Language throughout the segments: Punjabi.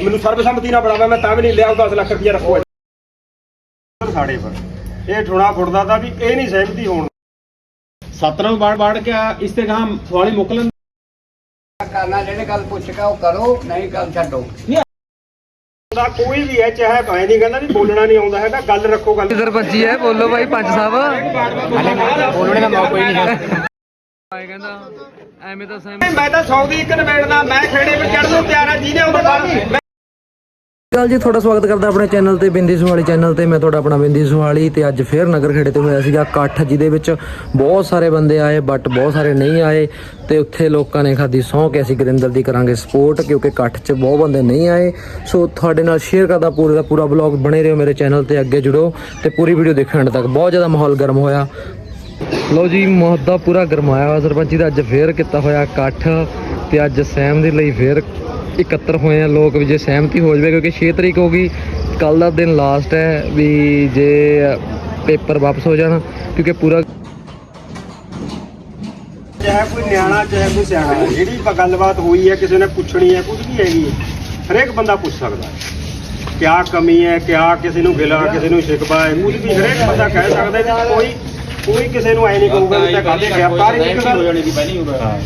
ਮੈਨੂੰ ਸਰਬਸੰਮਤੀ ਨਾਲ ਬਣਾਵਾ ਮੈਂ ਤਾਂ ਵੀ ਨਹੀਂ ਲਿਆ 10 ਲੱਖ ਰੁਪਇਆ ਰੱਖੋ। ਸਾਡੇ ਪਰ। ਇਹ ਠੋਣਾ ਫੁੱਟਦਾ ਤਾਂ ਵੀ ਇਹ ਨਹੀਂ ਸਹਿਮਤੀ ਹੋਣ। ਸਤਰੰਗ ਬਾੜ ਬਾੜ ਕੇ ਇਸਤੇਗਾਮ ਸਵਾਲੀ ਮੁਕਲਨ ਕਰਨਾ ਜਿਹੜੇ ਗੱਲ ਪੁੱਛ ਕੇ ਉਹ ਕਰੋ ਨਹੀਂ ਗੱਲ ਛੱਡੋ। ਦਾ ਕੋਈ ਵੀ ਹੈ ਚਾਹੇ ਭਾਵੇਂ ਨਹੀਂ ਕਹਿੰਦਾ ਵੀ ਬੋਲਣਾ ਨਹੀਂ ਆਉਂਦਾ ਹੈਗਾ ਗੱਲ ਰੱਖੋ ਗੱਲ। ਸਰਪੰਚੀ ਹੈ ਬੋਲੋ ਭਾਈ ਪੰਚ ਸਾਹਿਬ। ਬੋਲਣੇ ਦਾ ਮੌਕਾ ਹੀ ਨਹੀਂ ਹੈ। ਆਏ ਕਹਿੰਦਾ ਐਵੇਂ ਤਾਂ ਸਹਿਮ ਮੈਂ ਤਾਂ 100 ਦੀ ਇੱਕ ਨਿਬੇੜਦਾ ਮੈਂ ਖੇੜੇ ਵਿੱਚ ਚੜਨ ਨੂੰ ਤਿਆਰ ਆ ਜਿਹਨੇ ਉਹਦੇ ਬਾਅਦ ਗੱਲ ਜੀ, ਤੁਹਾਡਾ ਸਵਾਗਤ ਕਰਦਾ ਆਪਣੇ ਚੈਨਲ ਤੇ, ਬਿੰਦੀ ਸੁਹਾਲੀ ਚੈਨਲ ਤੇ। ਮੈਂ ਤੁਹਾਡਾ ਆਪਣਾ ਬਿੰਦੀ ਸੁਹਾਲੀ ਤੇ ਅੱਜ ਫੇਰ ਨਗਰ ਖੇੜੇ ਤੇ ਹੋਇਆ ਸੀਗਾ ਇਕੱਠ, ਜਿਹਦੇ ਵਿੱਚ ਬਹੁਤ ਸਾਰੇ ਬੰਦੇ ਆਏ ਬਟ ਬਹੁਤ ਸਾਰੇ ਨਹੀਂ ਆਏ। ਤੇ ਉੱਥੇ ਲੋਕਾਂ ਨੇ ਖਾਦੀ ਸਹੁੰ ਕਿ ਅਸੀਂ ਗੁਰਿੰਦਰ ਦੀ ਕਰਾਂਗੇ ਸਪੋਰਟ ਕਿਉਂਕਿ ਇਕੱਠ 'ਚ ਬਹੁਤ ਬੰਦੇ ਨਹੀਂ ਆਏ। ਸੋ ਤੁਹਾਡੇ ਨਾਲ ਸ਼ੇਅਰ ਕਰਦਾ ਪੂਰੇ ਦਾ ਪੂਰਾ ਬਲੌਗ ਬਣੇ ਰਹੋ ਮੇਰੇ ਚੈਨਲ ਤੇ, ਅੱਗੇ ਜੁੜੋ ਤੇ ਪੂਰੀ ਵੀਡੀਓ ਦੇਖਣ ਤੱਕ। ਬਹੁਤ ਜ਼ਿਆਦਾ ਮਾਹੌਲ ਗਰਮ ਹੋਇਆ। ਲੋ ਜੀ ਮੁਹੱਦਾ ਪੂਰਾ ਗਰਮਾਇਆ ਹੋਇਆ। ਸਰਪੰਚੀ ਦਾ ਅੱਜ ਫੇਰ ਕੀਤਾ ਹੋਇਆ ਇਕੱਠ ਤੇ ਅੱਜ ਸਹਿਮ ਦੇ ਲਈ ਫੇਰ ਇਕੱਤਰ ਹੋਏ ਆ, ਲੋਕ ਵੀ ਜੇ ਸਹਿਮਤੀ ਹੋ ਜਾਵੇ, ਕਿਉਂਕਿ 6 ਤਰੀਕ ਹੋ ਗਈ ਕੱਲ ਦਾ ਦਿਨ ਲਾਸਟ ਹੈ ਵੀ ਜੇ ਪੇਪਰ ਵਾਪਸ ਹੋ ਜਾਣ, ਕਿਉਂਕਿ ਪੂਰਾ ਚਾਹੇ ਕੋਈ ਨਿਆਣਾ, ਚਾਹੇ ਕੋਈ ਸਿਆਣਾ ਹੈ। ਜਿਹੜੀ ਪ- ਗੱਲਬਾਤ ਹੋਈ ਹੈ, ਕਿਸੇ ਨੇ ਪੁੱਛਣੀ ਹੈ, ਕੁਝ ਵੀ ਹੈਗੀ ਹੈ ਹਰੇਕ ਬੰਦਾ ਪੁੱਛ ਸਕਦਾ ਹੈ ਕਿਆ ਕਮੀ ਹੈ, ਕਿਆ ਕਿਸੇ ਨੂੰ ਗਿਲਾ, ਕਿਸੇ ਨੂੰ ਸ਼ਿਕਵਾ ਹੈ, ਕੁਝ ਵੀ ਹਰੇਕ ਬੰਦਾ ਕਹਿ ਸਕਦਾ ਹੈ ਵੀ ਕੋਈ ਕੋਈ ਕਿਸੇ ਨੂੰ ਐ ਨਹੀਂ ਕਹੂਗਾ ਵੀ ਤਾਂ ਕਾਹਦੇ ਗਿਆ ਪਰ ਇੱਕ ਗੱਲ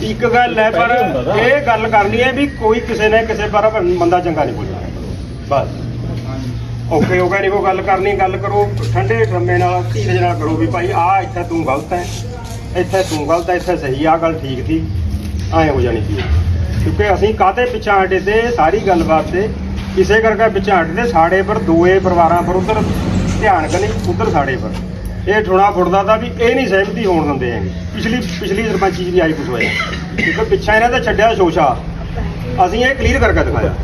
ਇੱਕ ਗੱਲ ਹੈ ਪਰ ਇਹ ਗੱਲ ਕਰਨੀ ਹੈ ਵੀ ਕੋਈ ਕਿਸੇ ਨੇ ਕਿਸੇ ਪਰ ਬੰਦਾ ਚੰਗਾ ਨਹੀਂ ਬੋਲਣਾ ਬਸ। ਓਕੇ ਹੋ ਗਿਆ ਨਹੀਂ ਕੋਈ ਗੱਲ ਕਰਨੀ ਗੱਲ ਕਰੋ ਠੰਡੇ ਡਰਮੇ ਨਾਲ ਧੀਰਜ ਨਾਲ ਕਰੋ ਵੀ ਭਾਈ ਆ ਇੱਥੇ ਤੂੰ ਗਲਤ ਹੈ। ਇੱਥੇ ਤੂੰ ਗਲਤ ਹੈ ਇੱਥੇ ਸਹੀ ਆ ਗੱਲ ਠੀਕ ਸੀ। ਐ ਹੋ ਜਾਣੀ ਸੀ। ਕਿਉਂਕਿ ਅਸੀਂ ਕਾਹਤੇ ਪਿੱਛਾ ਹਟੇ ਤੇ ਸਾਰੀ ਗੱਲਬਾਤ ਤੇ? ਕਿਸੇ ਕਰਕੇ ਪਿੱਛਾ ਹਟਦੇ ਸਾਡੇ ਪਰ ਦੋਏ ਪਰਿਵਾਰਾਂ ਪਰ ਉਧਰ ਧਿਆਨ ਕਰਨੀ ਉਧਰ ਸਾਡੇ ਪਰ। ਇਹ ਠੋਣਾ ਫੁੱਟਦਾ ਤਾਂ ਵੀ ਇਹ ਨਹੀਂ ਸਹਿਮਤੀ ਹੋਣ ਦਿੰਦੇ ਹੈਗੇ। ਪਿਛਲੀ ਪਿਛਲੀ ਸਰਪੰਚੀ ਵੀ ਆਈ ਕੁਝ ਹੋਇਆ ਕਿਉਂਕਿ ਪਿੱਛਾ ਇਹਨਾਂ ਦਾ ਛੱਡਿਆ ਸ਼ੋਸ਼ਾ। ਅਸੀਂ ਇਹ ਕਲੀਅਰ ਕਰਕੇ ਦਿਖਾਇਆ।